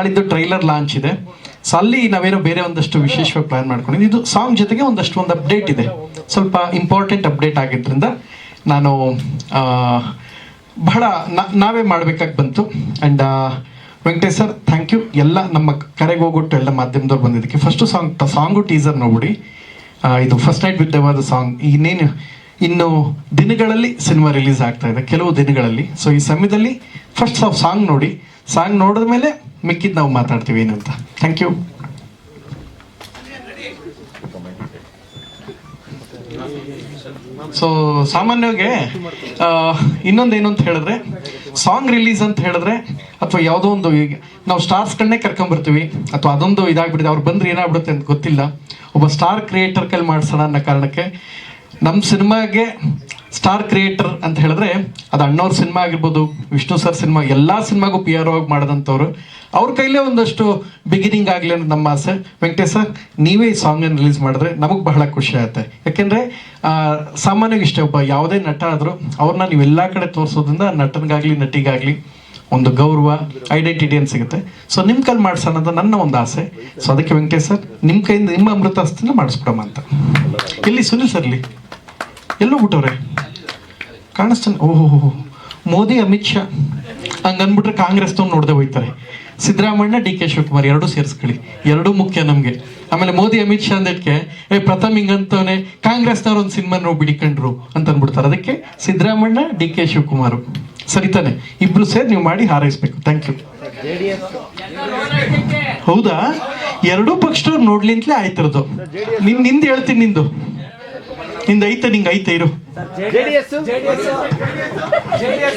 ನಾಳಿದ್ದು trailer launch ಇದೆ. So ಅಲ್ಲಿ ನಾವೇನೋ ಬೇರೆ ಒಂದಷ್ಟು ವಿಶೇಷವಾಗಿ ಪ್ಲಾನ್ ಮಾಡ್ಕೊಂಡಿದ್ದು ಇದು ಸಾಂಗ್ ಜೊತೆಗೆ ಒಂದಷ್ಟು ಒಂದು ಅಪ್ಡೇಟ್ ಇದೆ. ಸ್ವಲ್ಪ ಇಂಪಾರ್ಟೆಂಟ್ ಅಪ್ಡೇಟ್ ಆಗಿದ್ದರಿಂದ ನಾನು ಬಹಳ ನಾವೇ ಮಾಡಬೇಕಾಗಿ ಬಂತು. And Venkatesh sir thank you ಎಲ್ಲ ನಮ್ಮ ಕರೆಗೆ ಹೋಗ್ಬಿಟ್ಟು ಎಲ್ಲ ಮಾಧ್ಯಮದವ್ರು ಬಂದಿದ್ದಕ್ಕೆ. ಫಸ್ಟು ಸಾಂಗ್ ಸಾಂಗು ಟೀಸರ್ ನೋಡ್ಬಿಡಿ. ಇದು ಫಸ್ಟ್ ನೈಟ್ ವಿತ್ ಸಾಂಗ್ ಇನ್ನೇನು, ಇನ್ನು ದಿನಗಳಲ್ಲಿ ಸಿನಿಮಾ ರಿಲೀಸ್ ಆಗ್ತಾ ಇದೆ. ಕೆಲವು ದಿನಗಳಲ್ಲಿ. ಸೊ ಈ ಸಮಯದಲ್ಲಿ ಫಸ್ಟ್ ಸಾಂಗ್ ನೋಡಿ. ಸಾಂಗ್ ನೋಡಿದ ಮೇಲೆ ಮಿಕ್ಕಿದ್ದು ನಾವು ಮಾತಾಡ್ತೀವಿ ಏನಂತ. ಥ್ಯಾಂಕ್ ಯು ಸೊ ಸಾಮಾನ್ಯವಾಗಿ ಇನ್ನೊಂದೇನು ಅಂತ ಹೇಳಿದ್ರೆ ಸಾಂಗ್ ರಿಲೀಸ್ ಅಂತ ಹೇಳಿದ್ರೆ, ಅಥವಾ ಯಾವುದೋ ಒಂದು ಈಗ ನಾವು ಸ್ಟಾರ್ಸ್ಗಳನ್ನೇ ಕರ್ಕೊಂಬರ್ತೀವಿ, ಅಥವಾ ಅದೊಂದು ಇದಾಗ್ಬಿಟ್ಟಿದೆ, ಅವ್ರು ಬಂದ್ರೆ ಏನಾಗ್ಬಿಡುತ್ತೆ ಅಂತ ಗೊತ್ತಿಲ್ಲ. ಒಬ್ಬ ಸ್ಟಾರ್ ಕ್ರಿಯೇಟರ್ ಕೈಲಿ ಮಾಡಿಸೋಣ ಅನ್ನೋ ಕಾರಣಕ್ಕೆ ನಮ್ಮ ಸಿನಿಮಾಗೆ ಸ್ಟಾರ್ ಕ್ರಿಯೇಟರ್ ಅಂತ ಹೇಳಿದ್ರೆ ಅದು ಅಣ್ಣವ್ರ ಸಿನಿಮಾ ಆಗಿರ್ಬೋದು, ವಿಷ್ಣು ಸರ್ ಸಿನಿಮಾ ಎಲ್ಲ ಸಿನಿಮಾಗೂ ಪಿ ಆರ್ ಆಗಿ ಮಾಡಿದಂಥವ್ರು. ಅವ್ರ ಕೈಲೇ ಒಂದಷ್ಟು ಬಿಗಿನಿಂಗ್ ಆಗಲಿ ಅನ್ನೋದು ನಮ್ಮ ಆಸೆ. ವೆಂಕಟೇಶ್ ಸರ್ ನೀವೇ ಈ ಸಾಂಗನ್ನು ರಿಲೀಸ್ ಮಾಡಿದ್ರೆ ನಮಗೆ ಬಹಳ ಖುಷಿ ಆಗುತ್ತೆ. ಯಾಕೆಂದರೆ ಸಾಮಾನ್ಯವಾಗಿ ಇಷ್ಟೇ, ಒಬ್ಬ ಯಾವುದೇ ನಟ ಆದರೂ ಅವ್ರನ್ನ ನೀವು ಎಲ್ಲ ಕಡೆ ತೋರಿಸೋದ್ರಿಂದ ನಟನಿಗಾಗಲಿ, ನಟಿಗಾಗಲಿ ಒಂದು ಗೌರವ ಐಡೆಂಟಿಟಿ ಅಂತ ಸಿಗುತ್ತೆ. ಸೊ ನಿಮ್ಮ ಕೈಲಿ ಮಾಡಿಸೋಣ ಅಂತ ನನ್ನ ಒಂದು ಆಸೆ. ಸೊ ಅದಕ್ಕೆ ವೆಂಕಟೇಶ್ ಸರ್ ನಿಮ್ಮ ಕೈಯಿಂದ ನಿಮ್ಮ ಅಮೃತ ಹಸ್ತಿನ ಮಾಡಿಸ್ಬಿಡಮ್ಮ ಅಂತ. ಇಲ್ಲಿ ಸುನಿಲ್ ಸರ್ಲಿ ಎಲ್ಲೋ ಬಿಟ್ಟವ್ರೆ. ಕಾಣಿಸ್ತಾನೆ, ಓಹೋ ಮೋದಿ, ಅಮಿತ್ ಶಾ ಹಂಗ ಅಂದ್ಬಿಟ್ರೆ ಕಾಂಗ್ರೆಸ್ ನೋಡದೆ ಹೋಯ್ತಾರೆ ಡಿ ಕೆ ಶಿವಕುಮಾರ್ ಎರಡೂ ಸೇರಿಸ್ಕೊಳ್ಳಿ. ಎರಡೂ ಮುಖ್ಯ ನಮಗೆ. ಆಮೇಲೆ ಮೋದಿ, ಅಮಿತ್ ಶಾ ಅಂದಕ್ಕೆ ಏ, ಪ್ರಥಮ್ ಹಿಂಗಂತವನೆ, ಕಾಂಗ್ರೆಸ್ನವ್ರು ಒಂದು ಸಿನಿಮಾ ನಾವು ಬಿಡಿಕೊಂಡ್ರು ಅಂತ ಅಂದ್ಬಿಡ್ತಾರೆ ಅದಕ್ಕೆ ಸಿದ್ದರಾಮಣ್ಣ ಡಿ ಕೆ ಶಿವಕುಮಾರ್. ಸರಿತಾನೆ ಇಬ್ರು ಸೇರಿ ನೀವು ಮಾಡಿ ಹಾರೈಸ್ಬೇಕು. ಥ್ಯಾಂಕ್ ಯು ಹೌದಾ? ಎರಡೂ ಪಕ್ಷದವ್ರು ನೋಡ್ಲಿಂತಲೇ ಆಯ್ತಿರೋದು ನಿನ್, ನಿಂದು ಹೇಳ್ತೀನಿ ನಿಂದು. ನಿಂದ ಐತೆ ನಿಂಗೆ ಐತೆ ಇರು.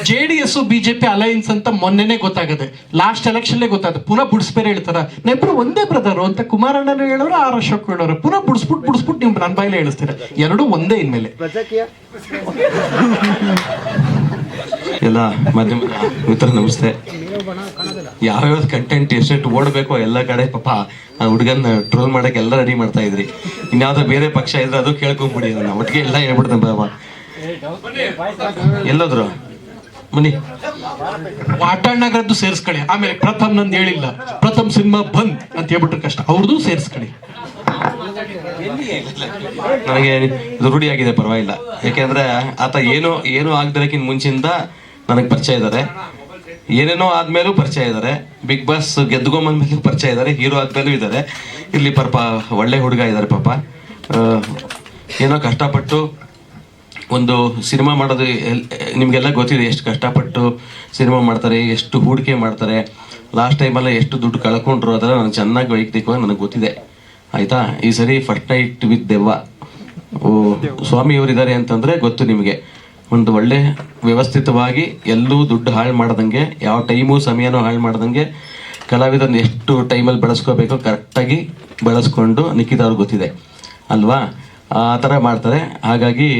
J D S BJP alliance ಅಂತ ಮೊನ್ನೆನೆ ಗೊತ್ತಾಗದೆ ಲಾಸ್ಟ್ ಎಲೆಕ್ಷನ್ ಗೊತ್ತಾದ. ಪುನಃ ಬುಡ್ಸ್ಬೇರೆ ಹೇಳ್ತಾರ. ನೆಬ್ರು ಒಂದೇ ಬ್ರದರ್ ಅಂತ ಕುಮಾರಣ್ಣನ ಹೇಳೋರು ಆರ್ ಅಶೋಕ್ ಹೇಳೋರು. ಪುನಃ ಬುಡ್ಸ್ಬಿಟ್ ಬುಡ್ಸ್ಬಿಟ್ ನಿಮ್ ನನ್ನ ಬಾಯಿಲೆ ಹೇಳಿಸ್ತೀರ. ಎರಡು ಒಂದೇ ಇನ್ಮೇಲೆ. ಎಲ್ಲ ಮಾಧ್ಯಮ ಮಿತ್ರ, ನಮಸ್ತೆ. ಯಾವ್ಯಾವ ಕಂಟೆಂಟ್ ಎಷ್ಟೆಷ್ಟು ಓಡಬೇಕೋ ಎಲ್ಲ ಕಡೆ ಪಾಪ ಆ ಹುಡುಗನ ಟ್ರೋಲ್ ಮಾಡಕ್ಕೆ ಎಲ್ಲ ರೆಡಿ ಮಾಡ್ತಾ ಇದ್ರಿ. ಇನ್ಯಾವ್ದೋ ಬೇರೆ ಪಕ್ಷ ಇದ್ರೆ ಅದು ಕೇಳ್ಕೊಂಬಿಡಿ ಅದನ್ನ. ಒಟ್ಟಿಗೆ ಎಲ್ಲ ಹೇಳ್ಬಿಡ್ತಾನೆ ಬಾಬಾ ಎಲ್ಲೋದ್ರು? ಬನ್ನಿ ವಾಟಾಳ್ನಗರದ್ದು ಸೇರಿಸ್ಕೊಳ್ಳಿ ಆಮೇಲೆ ಪ್ರಥಮ್ ನಂದು ಹೇಳಿಲ್ಲ. ಪ್ರಥಮ್ ಸಿನಿಮಾ ಬಂದ್ ಅಂತ ಹೇಳ್ಬಿಟ್ರೆ ಕಷ್ಟ. ಅವ್ರದ್ದು ಸೇರಿಸ್ಕೊಳ್ಳಿ ನನಗೆ ರೂಢಿಯಾಗಿದೆ ಪರವಾಗಿಲ್ಲ. ಯಾಕೆಂದ್ರೆ ಆತ ಏನು ಏನು ಆಗ್ದಿರಕ್ಕಿಂತ ಮುಂಚಿಂದ ನನಗೆ ಪರಿಚಯ ಇದ್ದಾರೆ ಏನೇನೋ ಆದ್ಮೇಲೂ ಪರಿಚಯ ಇದ್ದಾರೆ ಬಿಗ್ ಬಾಸ್ ಗೆದ್ದುಕೊಂಬಂದ್ಮೇಲೂ ಪರಿಚಯ ಇದ್ದಾರೆ ಹೀರೋ ಆದ್ಮೇಲೂ ಇದ್ದಾರೆ ಇಲ್ಲಿ ಪರ್ಪ ಒಳ್ಳೆ ಹುಡುಗ ಇದ್ದಾರೆ ಪಾಪ. ಏನೋ ಕಷ್ಟಪಟ್ಟು ಒಂದು ಸಿನಿಮಾ ಮಾಡೋದು ನಿಮಗೆಲ್ಲ ಗೊತ್ತಿದೆ ಎಷ್ಟು ಕಷ್ಟಪಟ್ಟು ಸಿನಿಮಾ ಮಾಡ್ತಾರೆ, ಎಷ್ಟು ಹೂಡಿಕೆ ಮಾಡ್ತಾರೆ. ಲಾಸ್ಟ್ ಟೈಮಲ್ಲ ಎಷ್ಟು ದುಡ್ಡು ಕಳ್ಕೊಂಡ್ರು ಅದೆಲ್ಲ ನನಗೆ ಚೆನ್ನಾಗಿ ವೈಯಕ್ತಿಕವಾಗಿ ನನಗೆ ಗೊತ್ತಿದೆ. ಆಯ್ತಾ? ಈ ಸರಿ ಫಸ್ಟ್ ನೈಟ್ ವಿತ್ ದೆವ್ವ. ಓ, ಸ್ವಾಮಿಯವರಿದ್ದಾರೆ ಅಂತಂದ್ರೆ ಗೊತ್ತು ನಿಮಗೆ. ಒಂದು ಒಳ್ಳೆ ವ್ಯವಸ್ಥಿತವಾಗಿ ಎಲ್ಲೂ ದುಡ್ಡು ಹಾಳು ಮಾಡ್ದಂಗೆ, ಯಾವ ಟೈಮು ಸಮಯನೂ ಹಾಳು ಮಾಡ್ದಂಗೆ ಕಲಾವಿದನ ಎಷ್ಟು ಟೈಮಲ್ಲಿ ಬಳಸ್ಕೋಬೇಕೋ ಕರೆಕ್ಟಾಗಿ ಬಳಸ್ಕೊಂಡು ನಿಖಿತ ಅವ್ರಿಗೆ ಗೊತ್ತಿದೆ. ಅಲ್ವಾ? ಆ ಥರ ಮಾಡ್ತಾರೆ. ಹಾಗಾಗಿ,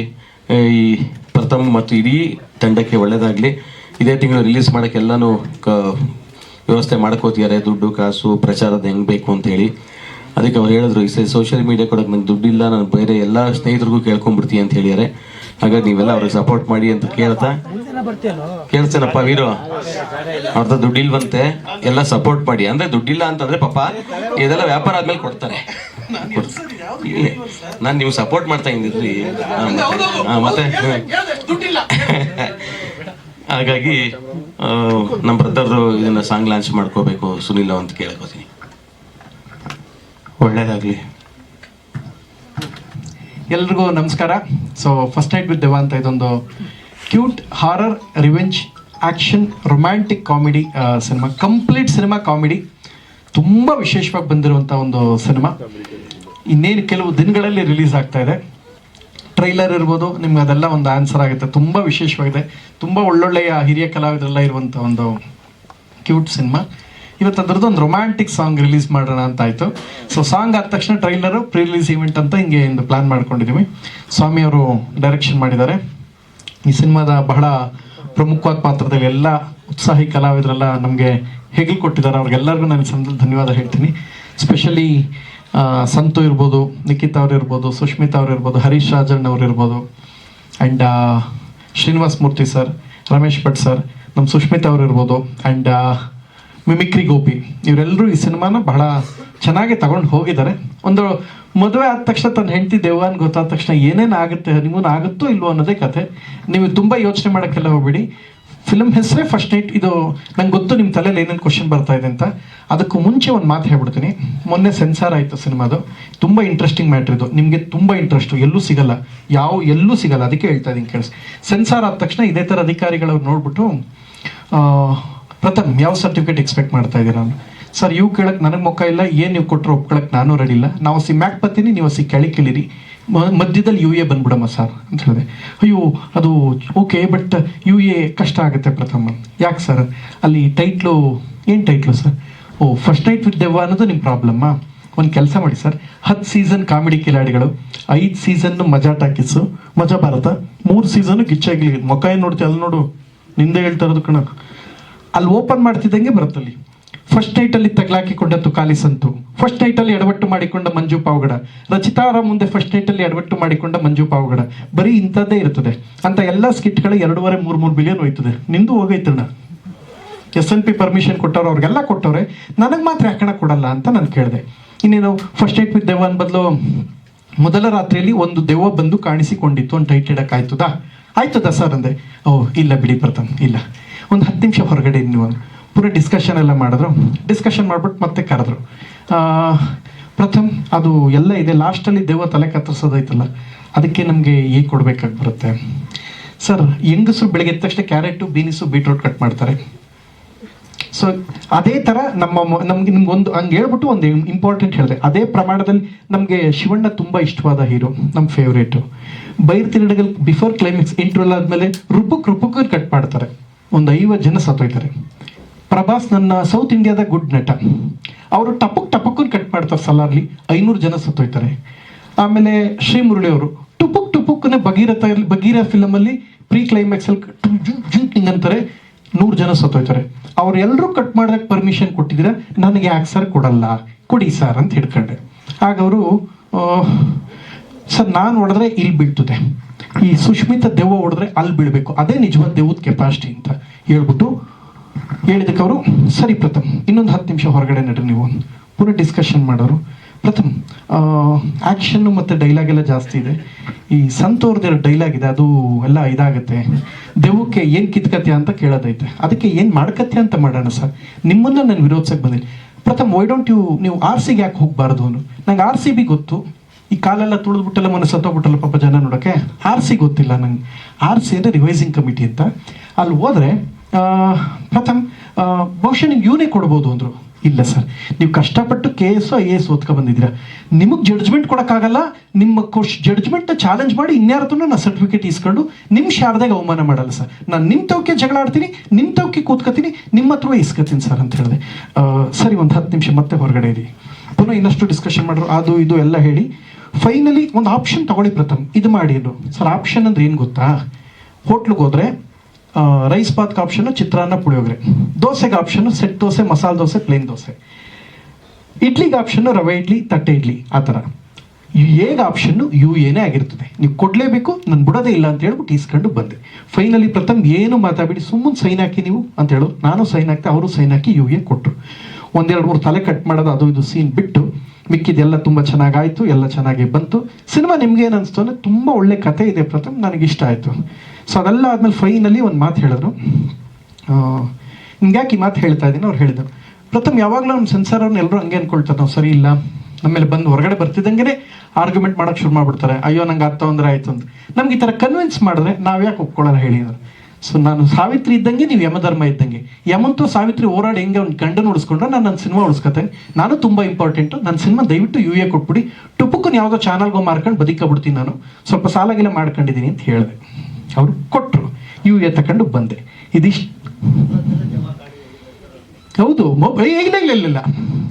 ಈ ಪ್ರಥಮ ಮತ್ತು ಇಡೀ ತಂಡಕ್ಕೆ ಒಳ್ಳೆಯದಾಗಲಿ ಇದೇ ತಿಂಗಳು ರಿಲೀಸ್ ಮಾಡೋಕ್ಕೆಲ್ಲನೂ ಕ, ವ್ಯವಸ್ಥೆ ಮಾಡ್ಕೋತಿದ್ದಾರೆ. ದುಡ್ಡು, ಕಾಸು, ಪ್ರಚಾರದ ಹೆಂಗೆ ಬೇಕು ಅಂತ ಹೇಳಿ. ಅದಕ್ಕೆ ಅವ್ರು ಹೇಳಿದ್ರು, ಈ ಸೋಷಿಯಲ್ ಮೀಡಿಯಾ ಕೊಡೋಕೆ ನಂಗೆ ದುಡ್ಡಿಲ್ಲ, ನಾನು ಬೇರೆ ಎಲ್ಲ ಸ್ನೇಹಿತರಿಗೂ ಕೇಳ್ಕೊಂಡ್ಬಿಡ್ತೀನಿ ಅಂತ ಹೇಳಿದ್ದಾರೆ ಹಾಗಾಗಿ ನೀವೆಲ್ಲ ಅವ್ರಿಗೆ ಸಪೋರ್ಟ್ ಮಾಡಿ ಅಂತ ಕೇಳ್ತಾ? ಕೇಳ್ತೇನಪ್ಪ ವೀರು ಅವ್ರದ್ದು ದುಡ್ಡಿಲ್ವಂತೆ, ಎಲ್ಲ ಸಪೋರ್ಟ್ ಮಾಡಿ. ಅಂದ್ರೆ ದುಡ್ಡಿಲ್ಲ ಅಂತಂದ್ರೆ ಪಾಪ, ಇದೆಲ್ಲ ವ್ಯಾಪಾರ ಆದ್ಮೇಲೆ ಕೊಡ್ತಾರೆ. ನಾನು ನೀವು ಸಪೋರ್ಟ್ ಮಾಡ್ತಾ ಇದ್ದಿದ್ರಿ ಮತ್ತೆ ಹಾಗಾಗಿ ನಮ್ಮ ಬ್ರದರ್ ಇದನ್ನ ಸಾಂಗ್ ಲಾಂಚ್ ಮಾಡ್ಕೋಬೇಕು, ಸುನಿಲ್ ಅಂತ ಕೇಳ್ಕೊತೀನಿ. ಒಳ್ಳೇದಾಗ್ಲಿ. ಎಲ್ರಿಗೂ ನಮಸ್ಕಾರ. ಸೊ ಫಸ್ಟ್ ನೈಟ್ ವಿತ್ ದೇವ ಅಂತ ಇದೊಂದು cute horror revenge action romantic comedy cinema complete cinema comedy ತುಂಬ ವಿಶೇಷವಾಗಿ ಬಂದಿರುವಂಥ ಒಂದು ಸಿನಿಮಾ ಇನ್ನೇನು ಕೆಲವು ದಿನಗಳಲ್ಲಿ ರಿಲೀಸ್ ಆಗ್ತಾ ಇದೆ. ಟ್ರೈಲರ್ ಇರ್ಬೋದು, ನಿಮ್ಗೆ ಅದೆಲ್ಲ ಒಂದು ಆನ್ಸರ್ ಆಗುತ್ತೆ. ತುಂಬ ವಿಶೇಷವಾಗಿದೆ. ತುಂಬ ಒಳ್ಳೊಳ್ಳೆಯ ಹಿರಿಯ ಕಲಾವಿದರೆಲ್ಲ ಇರುವಂಥ ಒಂದು ಕ್ಯೂಟ್ ಸಿನಿಮಾ ಇವತ್ತು ಅದರದ್ದು ಒಂದು ರೊಮ್ಯಾಂಟಿಕ್ ಸಾಂಗ್ ರಿಲೀಸ್ ಮಾಡೋಣ ಅಂತ ಆಯಿತು. ಸೊ ಸಾಂಗ್ ಆದ ತಕ್ಷಣ ಟ್ರೈಲರು ಪ್ರೀ ರಿಲೀಸ್ ಈವೆಂಟ್ ಅಂತ ಹಿಂಗೆ ಒಂದು ಪ್ಲಾನ್ ಮಾಡ್ಕೊಂಡಿದ್ದೀವಿ ಸ್ವಾಮಿ ಅವರು ಡೈರೆಕ್ಷನ್ ಮಾಡಿದ್ದಾರೆ. ಈ ಸಿನಿಮಾದ ಬಹಳ ಪ್ರಮುಖವಾದ ಪಾತ್ರದಲ್ಲಿ ಎಲ್ಲ ಉತ್ಸಾಹಿ ಕಲಾವಿದರೆಲ್ಲ ನಮಗೆ ಹೆಗಲು ಕೊಟ್ಟಿದ್ದಾರೆ. ಅವ್ರಿಗೆಲ್ಲರಿಗೂ ನಾನು ಸಂದ ಸಂದರ್ಭದಲ್ಲಿ ಧನ್ಯವಾದ ಹೇಳ್ತೀನಿ. ಸ್ಪೆಷಲಿ ಸಂತು ಇರ್ಬೋದು ನಿಖಿತ್ ಅವ್ರು ಇರ್ಬೋದು, ಸುಷ್ಮಿತಾ ಅವ್ರು ಇರ್ಬೋದು, ಹರೀಶ್ ರಾಜಣ್ಣ ಅವ್ರು ಇರ್ಬೋದು and Srinivas Murthy sir Ramesh Bhat sir ನಮ್ಮ ಸುಷ್ಮಿತಾ ಅವ್ರು ಇರ್ಬೋದು ಆ್ಯಂಡ್ ಮಿಮಿಕ್ರಿ ಗೋಪಿ. ಇವರೆಲ್ಲರೂ ಈ ಸಿನಿಮಾನ ಬಹಳ ಚೆನ್ನಾಗಿ ತಗೊಂಡು ಹೋಗಿದ್ದಾರೆ. ಒಂದು ಮದುವೆ ಆದ ತಕ್ಷಣ ತನ್ನ ಹೆಂಡತಿ ದೇವಾನ್ ಗೊತ್ತಾದ ತಕ್ಷಣ ಏನೇನು ಆಗುತ್ತೆ ನಿಮ್ಮನ್ನು ಆಗುತ್ತೋ ಇಲ್ವೋ ಅನ್ನೋದೇ ಕತೆ. ನೀವು ತುಂಬ ಯೋಚನೆ ಮಾಡೋಕ್ಕೆಲ್ಲ ಹೋಗ್ಬೇಡಿ. ಫಿಲಮ್ ಹೆಸರೇ ಫಸ್ಟ್ ನೈಟ್. ಇದು ನಂಗೆ ಗೊತ್ತು ನಿಮ್ಮ ತಲೆಯಲ್ಲಿ ಏನೇನು ಕ್ವಶನ್ ಬರ್ತಾ ಇದೆ ಅಂತ. ಅದಕ್ಕೂ ಮುಂಚೆ ಒಂದು ಮಾತು ಹೇಳ್ಬಿಡ್ತೀನಿ. ಮೊನ್ನೆ ಸೆನ್ಸಾರ್ ಆಯಿತು ಸಿನಿಮಾದು. ತುಂಬ ಇಂಟ್ರೆಸ್ಟಿಂಗ್ ಮ್ಯಾಟ್ರ್ ಇದು. ನಿಮಗೆ ತುಂಬ ಇಂಟ್ರೆಸ್ಟು ಎಲ್ಲೂ ಸಿಗಲ್ಲ. ಯಾವ, ಎಲ್ಲೂ ಸಿಗಲ್ಲ. ಅದಕ್ಕೆ ಹೇಳ್ತಾ ಇದ್ದೀನಿ ಕೇಳಿಸ್. ಸೆನ್ಸಾರ್ ಆದ ತಕ್ಷಣ ಇದೇ ಥರ ಅಧಿಕಾರಿಗಳು ನೋಡ್ಬಿಟ್ಟು ಪ್ರಥಮ್ ಯಾವ ಸರ್ಟಿಫಿಕೇಟ್ ಎಕ್ಸ್ಪೆಕ್ಟ್ ಮಾಡ್ತಾ ಇದ್ದೀರಾ ನಾನು ಸರ್ ಇವು ಕೇಳಕ್ಕೆ ನನಗೆ ಮುಖ ಇಲ್ಲ, ಏನು ನೀವು ಕೊಟ್ಟರು ಒಪ್ಕೊಳಕ್ಕೆ ನಾನು ರೆಡಿ ಇಲ್ಲ. ನಾವು ಸಿ ಮ್ಯಾಕ್ ಬರ್ತೀನಿ, ನೀವು ಸಿ ಕೆಳಗೆ ಕೇಳಿರಿ. ಮಧ್ಯದಲ್ಲಿ ಯು ಎ ಬಂದ್ಬಿಡಮ್ಮ ಸರ್ ಅಂತ ಹೇಳಿದೆ. ಅಯ್ಯೋ, ಅದು ಓಕೆ ಬಟ್ ಯು ಎ ಕಷ್ಟ ಆಗುತ್ತೆ ಪ್ರಥಮ ಯಾಕೆ ಸರ್ ಅಲ್ಲಿ ಟೈಟ್ಲು ಏನು title sir oh first night with Devva ಅನ್ನೋದು ನಿಮ್ಮ ಪ್ರಾಬ್ಲಮ್ಮ ಒಂದು ಕೆಲಸ ಮಾಡಿ ಸರ್ ಹತ್ತು ಸೀಸನ್ ಕಾಮಿಡಿ ಕಿಲಾಡಿಗಳು, ಐದು ಸೀಸನ್ ಮಜಾ ಟಾಕಿಸು ಮಜಾ ಭಾರತ, ಮೂರು ಸೀಸನ್ ಗಿಚ್ಚಾಗಿ ಮುಖ ಏನು ನೋಡ್ತೀವಿ ಅಲ್ಲಿ ನೋಡು. ನಿಂದೆ ಹೇಳ್ತಾ ಇರೋದು ಕಣ ಅಲ್ಲಿ ಓಪನ್ ಮಾಡ್ತಿದ್ದಂಗೆ ಬರುತ್ತಲ್ಲಿ. ಫಸ್ಟ್ ನೈಟಲ್ಲಿ ತಗ್ಲಾಕಿಕೊಂಡ ತುಕಾಲಿ ಸಂತು. ಫಸ್ಟ್ ನೈಟಲ್ಲಿ ಎಡವಟ್ಟು ಮಾಡಿಕೊಂಡ ಮಂಜು ಪಾವಗಡ. ರಚಿತಾರ ಮುಂದೆ ಫಸ್ಟ್ ನೈಟಲ್ಲಿ ಎಡವಟ್ಟು ಮಾಡಿಕೊಂಡ ಮಂಜು ಪಾವಗಡ. ಬರೀ ಇಂಥದ್ದೇ ಇರ್ತದೆ ಅಂತ ಎಲ್ಲ ಸ್ಕಿಟ್ಗಳು ಎರಡೂವರೆ, ಮೂರು ಮೂರು ಬಿಲಿಯನ್ ಹೋಯ್ತದೆ. ನಿಂದು ಹೋಗೈತಣ್ಣ ಎಸ್ ಎನ್ ಪಿ ಪರ್ಮಿಷನ್ ಕೊಟ್ಟವ್ರು, ಅವ್ರಿಗೆಲ್ಲ ಕೊಟ್ಟವ್ರೆ. ನನಗೆ ಮಾತ್ರ ಯಾಕಣ ಕೊಡಲ್ಲ ಅಂತ ನಾನು ಕೇಳಿದೆ. ಇನ್ನೇನು ಫಸ್ಟ್ ನೈಟ್ ವಿತ್ ದೆವ್ವ ಬದಲು ಮೊದಲ ರಾತ್ರಿಯಲ್ಲಿ ಒಂದು ದೆವ್ವ ಬಂದು ಕಾಣಿಸಿಕೊಂಡಿತ್ತು ಅಂತ ಟೈಟ್ ಇಡೋಕ್ಕಾಯ್ತದಾ ಆಯ್ತದಾ ಸರ್ ಅಂದೆ. ಓ, ಇಲ್ಲ ಬಿಡಿ ಪ್ರಥಮ್, ಇಲ್ಲ. ಒಂದು ಹತ್ತು ನಿಮಿಷ ಹೊರಗಡೆ ನೀವು ಪೂರ ಡಿಸ್ಕಷನ್ ಎಲ್ಲ ಮಾಡಿದ್ರು. ಡಿಸ್ಕಷನ್ ಮಾಡ್ಬಿಟ್ಟು ಮತ್ತೆ ಕರೆದ್ರು. ಪ್ರಥಮ್ ಅದು ಎಲ್ಲ ಇದೆ. ಲಾಸ್ಟಲ್ಲಿ ದೇವ ತಲೆ ಕತ್ತರಿಸೋದೈತಲ್ಲ, ಅದಕ್ಕೆ ನಮಗೆ ಏ ಕೊಡಬೇಕಾಗಿ ಬರುತ್ತೆ? ಸರ್ ಹೆಂಗಸರು ಬೆಳಗ್ಗೆ ಎದ್ದ ತಕ್ಷಣ ಕ್ಯಾರೆಟು, ಬೀನಿಸು, ಬೀಟ್ರೂಟ್ ಕಟ್ ಮಾಡ್ತಾರೆ. ಸೊ ಅದೇ ಥರ ನಮ್ಮ ನಮ್ಗೆ ನಿಮ್ಗೊಂದು ಹಂಗೆ ಹೇಳ್ಬಿಟ್ಟು ಒಂದು ಇಂಪಾರ್ಟೆಂಟ್ ಹೇಳಿದೆ. ಅದೇ ಪ್ರಮಾಣದಲ್ಲಿ ನಮಗೆ ಶಿವಣ್ಣ ತುಂಬ ಇಷ್ಟವಾದ ಹೀರೋ ನಮ್ಮ ಫೇವ್ರೇಟು ಬೈರ್ ತಿರುಗಲ್ ಬಿಫೋರ್ ಕ್ಲೈಮ್ಯಾಕ್ಸ್ ಇಂಟ್ರೋಲ್ ಆದಮೇಲೆ ರುಪುಕ್ ರುಪುಕ್ ಕಟ್ ಮಾಡ್ತಾರೆ. ಒಂದು ಐವತ್ತು ಜನ ಸತ್ತೋಯ್ತಾರೆ. ಪ್ರಭಾಸ್ ನನ್ನ ಸೌತ್ ಇಂಡಿಯಾದ ಗುಡ್ ನಟ. ಅವರು ಟಪಕ್ ಟಪಕ್ಕನ್ನು ಕಟ್ ಮಾಡ್ತಾರೆ ಸಲಾರ್ಲಿ. ಐನೂರು ಜನ ಸತ್ತೋಯ್ತಾರೆ. ಆಮೇಲೆ ಶ್ರೀ ಮುರುಳಿ ಅವರು, ಟುಪುಕ್ ಟುಪುಕ್ನೆ ಭಗೀರಥ ಭಗೀರ ಫಿಲಮ್ ಅಲ್ಲಿ ಪ್ರೀ ಕ್ಲೈಮ್ಯಾಕ್ಸ್ ಅಲ್ಲಿ ಜುಂಕ್ ಅಂತಾರೆ. ನೂರು ಜನ ಸತ್ತೋಯ್ತಾರೆ. ಅವರೆಲ್ಲರೂ ಕಟ್ ಮಾಡೋದಕ್ಕೆ ಪರ್ಮಿಷನ್ ಕೊಟ್ಟಿದ್ರೆ ನನಗೆ ಯಾಕೆ ಸರ್ ಕೊಡಲ್ಲ. ಕೊಡಿ ಸರ್ ಅಂತ ಹಿಡ್ಕೊಂಡೆ. ಆಗ ಅವರು ಸರ್, ನಾನು ಹೊಡೆದ್ರೆ ಇಲ್ಲಿ ಬೀಳ್ತದೆ. ಈ ಸುಶ್ಮಿತ ದೆವ್ವ ಹೊಡೆದ್ರೆ ಅಲ್ಲಿ ಬೀಳ್ಬೇಕು. ಅದೇ ನಿಜವಾದ ದೆವ್ವದ ಕೆಪಾಸಿಟಿ ಅಂತ ಹೇಳ್ಬಿಟ್ಟು ಹೇಳಿದಕ್ಕೆ ಅವರು, ಸರಿ ಪ್ರಥಮ್, ಇನ್ನೊಂದು ಹತ್ತು ನಿಮಿಷ ಹೊರಗಡೆ ನಡ್ರಿ ನೀವು. ಪುನಃ ಡಿಸ್ಕಷನ್ ಮಾಡೋರು, ಪ್ರಥಮ್ ಆ್ಯಕ್ಷನ್ನು ಮತ್ತು ಡೈಲಾಗ್ ಎಲ್ಲ ಜಾಸ್ತಿ ಇದೆ. ಈ ಸಂತೋರ್ದಿರೋ ಡೈಲಾಗ್ ಇದೆ, ಅದು ಎಲ್ಲ ಇದಾಗುತ್ತೆ. ದೆವ್ವಕ್ಕೆ ಏನು ಕಿತ್ಕತ್ಯ ಅಂತ ಕೇಳೋದೈತೆ. ಅದಕ್ಕೆ ಏನು ಮಾಡ್ಕತ್ಯ ಅಂತ ಮಾಡೋಣ ಸರ್. ನಿಮ್ಮನ್ನು ನಾನು ವಿರೋಧಿಸಕ್ಕೆ ಬಂದಿಲ್ಲ ಪ್ರಥಮ್ ವೈ ಡೋಂಟ್ ಯು ನೀವು ಆರ್ ಸಿಗೆ ಯಾಕೆ ಹೋಗಬಾರ್ದು? ಅವನು ನಂಗೆ ಆರ್ ಸಿ ಬಿ ಗೊತ್ತು. ಈ ಕಾಲೆಲ್ಲ ತುಳಿದ್ಬಿಟ್ಟಲ್ಲ ಮನೆ ಸತ್ತೋಗ್ಬಿಟ್ಟಲ್ಲ ಪಾಪ ಜನ ನೋಡೋಕ್ಕೆ ಆರ್ ಸಿ ಗೊತ್ತಿಲ್ಲ ನಂಗೆ. ಆರ್ ಸಿ ಅಂದರೆ ರಿವೈಸಿಂಗ್ ಕಮಿಟಿ ಅಂತ. ಅಲ್ಲಿ ಹೋದರೆ ಪ್ರಥಮ್ ಬಹುಶಃ ನಿಮ್ಗೆ ಇವನೇ ಕೊಡ್ಬೋದು ಅಂದರು. ಇಲ್ಲ ಸರ್, ನೀವು ಕಷ್ಟಪಟ್ಟು K S I A S ಓದ್ಕೊ ಬಂದಿದ್ದೀರಾ. ನಿಮಗೆ ಜಡ್ಜ್ಮೆಂಟ್ ಕೊಡೋಕ್ಕಾಗಲ್ಲ, ನಿಮ್ಮ ಕೋಶ್ ಜಡ್ಜ್ಮೆಂಟ್ ಚಾಲೆಂಜ್ ಮಾಡಿ ಇನ್ಯಾರತ್ರ ನಾನು ಸರ್ಟಿಫಿಕೇಟ್ ಇಸ್ಕೊಂಡು ನಿಮ್ಮ ಶಾರದಾಗ ಅವಮಾನ ಮಾಡಲ್ಲ ಸರ್. ನಾನು ನಿಮ್ಮ ತವಕ್ಕೆ ಜಗಳ ಆಡ್ತೀನಿ ನಿಮ್ಮ ತವಕ್ಕೆ ಕೂತ್ಕೋತೀನಿ, ನಿಮ್ಮ ಹತ್ರ ಇಸ್ಕೋತೀನಿ ಸರ್ ಅಂತ ಹೇಳಿದೆ. ಸರಿ ಒಂದು ಹತ್ತು ನಿಮಿಷ ಮತ್ತೆ ಹೊರಗಡೆ ಇರಿ. ಪುನಃ ಇನ್ನಷ್ಟು ಡಿಸ್ಕಷನ್ ಮಾಡ್ರು, ಅದು, ಇದು ಎಲ್ಲ ಹೇಳಿ. ಫೈನಲಿ ಒಂದು ಆಪ್ಷನ್ ತಗೊಳ್ಳಿ ಪ್ರಥಮ್. ಇದು ಮಾಡಿ ಸರ್ ಆಪ್ಷನ್ ಅಂದ್ರೆ ಏನು ಗೊತ್ತಾ? ಹೋಟ್ಲಿಗೆ ಹೋದ್ರೆ ರೈಸ್ ಬಾತ್ಗೆ ಆಪ್ಷನ್ ಚಿತ್ರಾನ್ನ, ಪುಳಿಯೋಗರೆ. ದೋಸೆಗೆ option set dosa, masala dosa plane dosa. ಇಡ್ಲಿಗೆ ಆಪ್ಷನ್ ರವೆ ಇಡ್ಲಿ, ತಟ್ಟೆ ಇಡ್ಲಿ, ಆ ಥರ. ಹೇಗೆ ಆಪ್ಷನ್ ಯು ಏನೇ ಆಗಿರ್ತದೆ. ನೀವು ಕೊಡಲೇಬೇಕು, ನಾನು ಬಿಡೋದೇ ಇಲ್ಲ ಅಂತ ಹೇಳ್ಬಿಟ್ಟು ಇಸ್ಕೊಂಡು ಬಂದೆ. ಫೈನಲಿ ಪ್ರಥಮ್ ಏನು ಮಾತಾಡಿ ಸುಮ್ಮನೆ ಸೈನ್ ಹಾಕಿ ನೀವು ಅಂತ ಹೇಳು. ನಾನು ಸೈನ್ ಹಾಕ್ತೆ, ಅವರು ಸೈನ್ ಹಾಕಿ, ಯು ಎ ಕೊಟ್ಟರು ಒಂದೆರಡು ಮೂರು ತಲೆ ಕಟ್ ಮಾಡೋದು, ಅದು ಇದು ಸೀನ್ ಬಿಟ್ಟು ಮಿಕ್ಕಿದೆಲ್ಲ ತುಂಬ ಚೆನ್ನಾಗಾಯಿತು, ಎಲ್ಲ ಚೆನ್ನಾಗಿ ಬಂತು. ಸಿನಿಮಾ ನಿಮ್ಗೆ ಏನು ಅನಿಸ್ತು ಅಂದರೆ ತುಂಬ ಒಳ್ಳೆ ಕತೆ ಇದೆ ಪ್ರಥಮ್, ನನಗೆ ಇಷ್ಟ ಆಯಿತು. ಸೊ ಅದೆಲ್ಲ ಆದಮೇಲೆ ಫೈನಲಿ ಒಂದು ಮಾತು ಹೇಳಿದ್ರು. ಹಿಂಗ್ಯಾಕೆ ಈ ಮಾತು ಹೇಳ್ತಾ ಇದ್ದೀನಿ? ಅವ್ರು ಹೇಳಿದರು, ಪ್ರಥಮ್, ಯಾವಾಗಲೂ ನಮ್ಮ ಸೆನ್ಸರ್ ಅವ್ರನ್ನ ಎಲ್ಲರೂ ಹಂಗೆ ಅನ್ಕೊಳ್ತಾರೆ. ನಾವು ಸರಿ ಇಲ್ಲ, ನಮ್ಮೇಲೆ ಬಂದು ಹೊರಗಡೆ ಬರ್ತಿದ್ದಂಗೆ ಆರ್ಗ್ಯುಮೆಂಟ್ ಮಾಡೋಕೆ ಶುರು ಮಾಡ್ಬಿಡ್ತಾರೆ. ಅಯ್ಯೋ, ನಂಗೆ ಅರ್ಥ ಅಂದ್ರೆ ಆಯ್ತು ಅಂತ. ನಮ್ಗೆ ಈ ಥರ ಕನ್ವಿನ್ಸ್ ಮಾಡಿದ್ರೆ ನಾವು ಯಾಕೆ ಒಪ್ಕೊಳ್ಳಲ್ಲ ಹೇಳಿದ್ರು. ಸೊ ನಾನು ಸಾವಿತ್ರಿ ಇದ್ದಂಗೆ, ನೀವು ಯಮಧರ್ಮ ಇದ್ದಂಗೆ. ಯಮಂತೂ ಸಾವಿತ್ರಿ ಹೋರಾಡಿ ಹೆಂಗೆ ಅವ್ನು ಗಂಡನ ಉಳಿಸ್ಕೊಂಡ್ರೆ, ನಾನು ನನ್ನ ಸಿನಿಮಾ ಉಳಿಸ್ಕೊತೇನೆ. ನಾನು ತುಂಬ ಇಂಪಾರ್ಟೆಂಟು ನನ್ನ ಸಿನಿಮಾ ದಯವಿಟ್ಟು ಯು ಎ ಕೊಟ್ಬಿಡಿ. ಟುಪುಕ್ಕನ್ನು ಯಾವುದೋ ಚಾನಲ್ಗೆ ಮಾರ್ಕೊಂಡು ಬದುಕಬಿಡ್ತೀನಿ ನಾನು. ಸ್ವಲ್ಪ ಸಾಲಾಗಿಲ್ಲ ಮಾಡ್ಕೊಂಡಿದ್ದೀನಿ ಅಂತ ಹೇಳಿದೆ. ಅವರು ಕೊಟ್ಟರು ಯು ಎ ತಗೊಂಡು ಬಂದೆ. ಇದಿಷ್ಟು ಹೌದು ಮೊಬೈಲ್ ಇಲ್ಲ ಇಲ್ಲ ಇಲ್ಲ.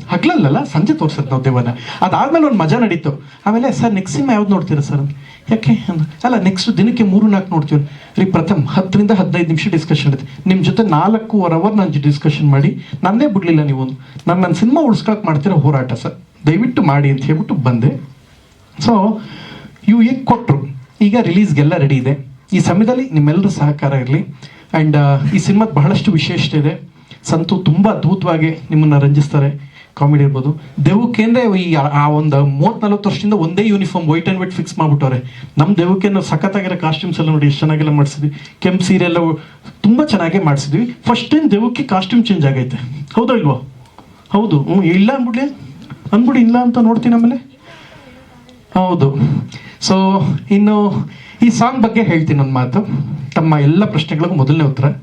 ಹಗ್ಲಲ್ಲಲ್ಲ? ಸಂಜೆ ತೋರ್ಸದ್ ನಾವು ದೇವನ ಅದಾದ್ಮೇಲೆ ಒಂದು ಮಜಾ ನಡೀತು. ಆಮೇಲೆ, ಸರ್ ನೆಕ್ಸ್ಟ್ ಸಿನಿಮಾ ಯಾವ್ದು ನೋಡ್ತೀರಾ ಸರ್? ಯಾಕೆ? ಅಲ್ಲ ನೆಕ್ಸ್ಟ್ ದಿನಕ್ಕೆ ಮೂರು ನಾಲ್ಕು ನೋಡ್ತೀವಿ. ರೀ, ಪ್ರಥಮ್ ಹತ್ತರಿಂದ ಹದಿನೈದು ನಿಮಿಷ ಡಿಸ್ಕಷನ್ ಇರುತ್ತೆ. ನಿಮ್ಮ ಜೊತೆ ನಾಲ್ಕೂವರೆ ಅವರ್ ನಾನು ಡಿಸ್ಕಷನ್ ಮಾಡಿ ನನ್ನೇ ಬಿಡಲಿಲ್ಲ ನೀವು ನಾನು ನನ್ನ ಸಿನಿಮಾ ಉಳಿಸ್ಕೊಳಕ್ ಮಾಡ್ತಿರೋ ಹೋರಾಟ, ಸರ್? ದಯವಿಟ್ಟು ಮಾಡಿ ಅಂತ ಹೇಳ್ಬಿಟ್ಟು ಬಂದೆ. ಸೊ ಇವು ಈಗ ಕೊಟ್ಟರು ಈಗ ರಿಲೀಸ್ಗೆಲ್ಲ ರೆಡಿ ಇದೆ. ಈ ಸಮಯದಲ್ಲಿ ನಿಮ್ಮೆಲ್ಲರ ಸಹಕಾರ ಇರಲಿ. ಆ್ಯಂಡ್ ಈ ಸಿನಿಮಾದ ಬಹಳಷ್ಟು ವಿಶೇಷತೆ ಇದೆ. ಸಂತು ತುಂಬ ಅದ್ಭುತವಾಗಿ ನಿಮ್ಮನ್ನು ರಂಜಿಸ್ತಾರೆ. ಕಾಮಿಡಿ ಇರ್ಬೋದು. ದೇವಕ್ಕೆಂದ್ರೆ ಈ ಆ- ಒಂದು ಮೂವತ್ ನಲ್ವತ್ತು ವರ್ಷದಿಂದ ಒಂದೇ uniform white and white fix ಮಾಡ್ಬಿಟ್ಟವ್ರೆ. ನಮ್ಮ ದೇವಕ್ಕೆ ನಾವು ಸಖತ್ತಾಗಿರೋ ಕಾಸ್ಟ್ಯೂಮ್ಸ್ ಎಲ್ಲ ನೋಡಿ ಎಷ್ಟು ಚೆನ್ನಾಗೆಲ್ಲ ಮಾಡಿಸಿದ್ವಿ. ಕೆಂಪು ಸೀರೆ ಎಲ್ಲ ತುಂಬ ಚೆನ್ನಾಗೇ ಮಾಡಿಸಿದ್ವಿ. ಫಸ್ಟ್ ಟೈಮ್ ದೇವಕ್ಕೆ ಕಾಸ್ಟ್ಯೂಮ್ ಚೇಂಜ್ ಆಗೈತೆ. ಹೌದಾ ಇಲ್ವೋ? ಹೌದು. ಹ್ಞೂ ಇಲ್ಲ ಅಂದ್ಬಿಡ್ಲಿ. ಅಂದ್ಬಿಡಿ, ಇಲ್ಲ ಅಂತ ನೋಡ್ತೀನಿ ಆಮೇಲೆ. ಹೌದು. ಸೊ ಇನ್ನು ಈ ಸಾಂಗ್ ಬಗ್ಗೆ ಹೇಳ್ತೀನಿ ನನ್ನ ಮಾತು. ತಮ್ಮ ಎಲ್ಲ ಪ್ರಶ್ನೆಗಳಿಗೂ ಮೊದಲನೇ ಉತ್ತರ.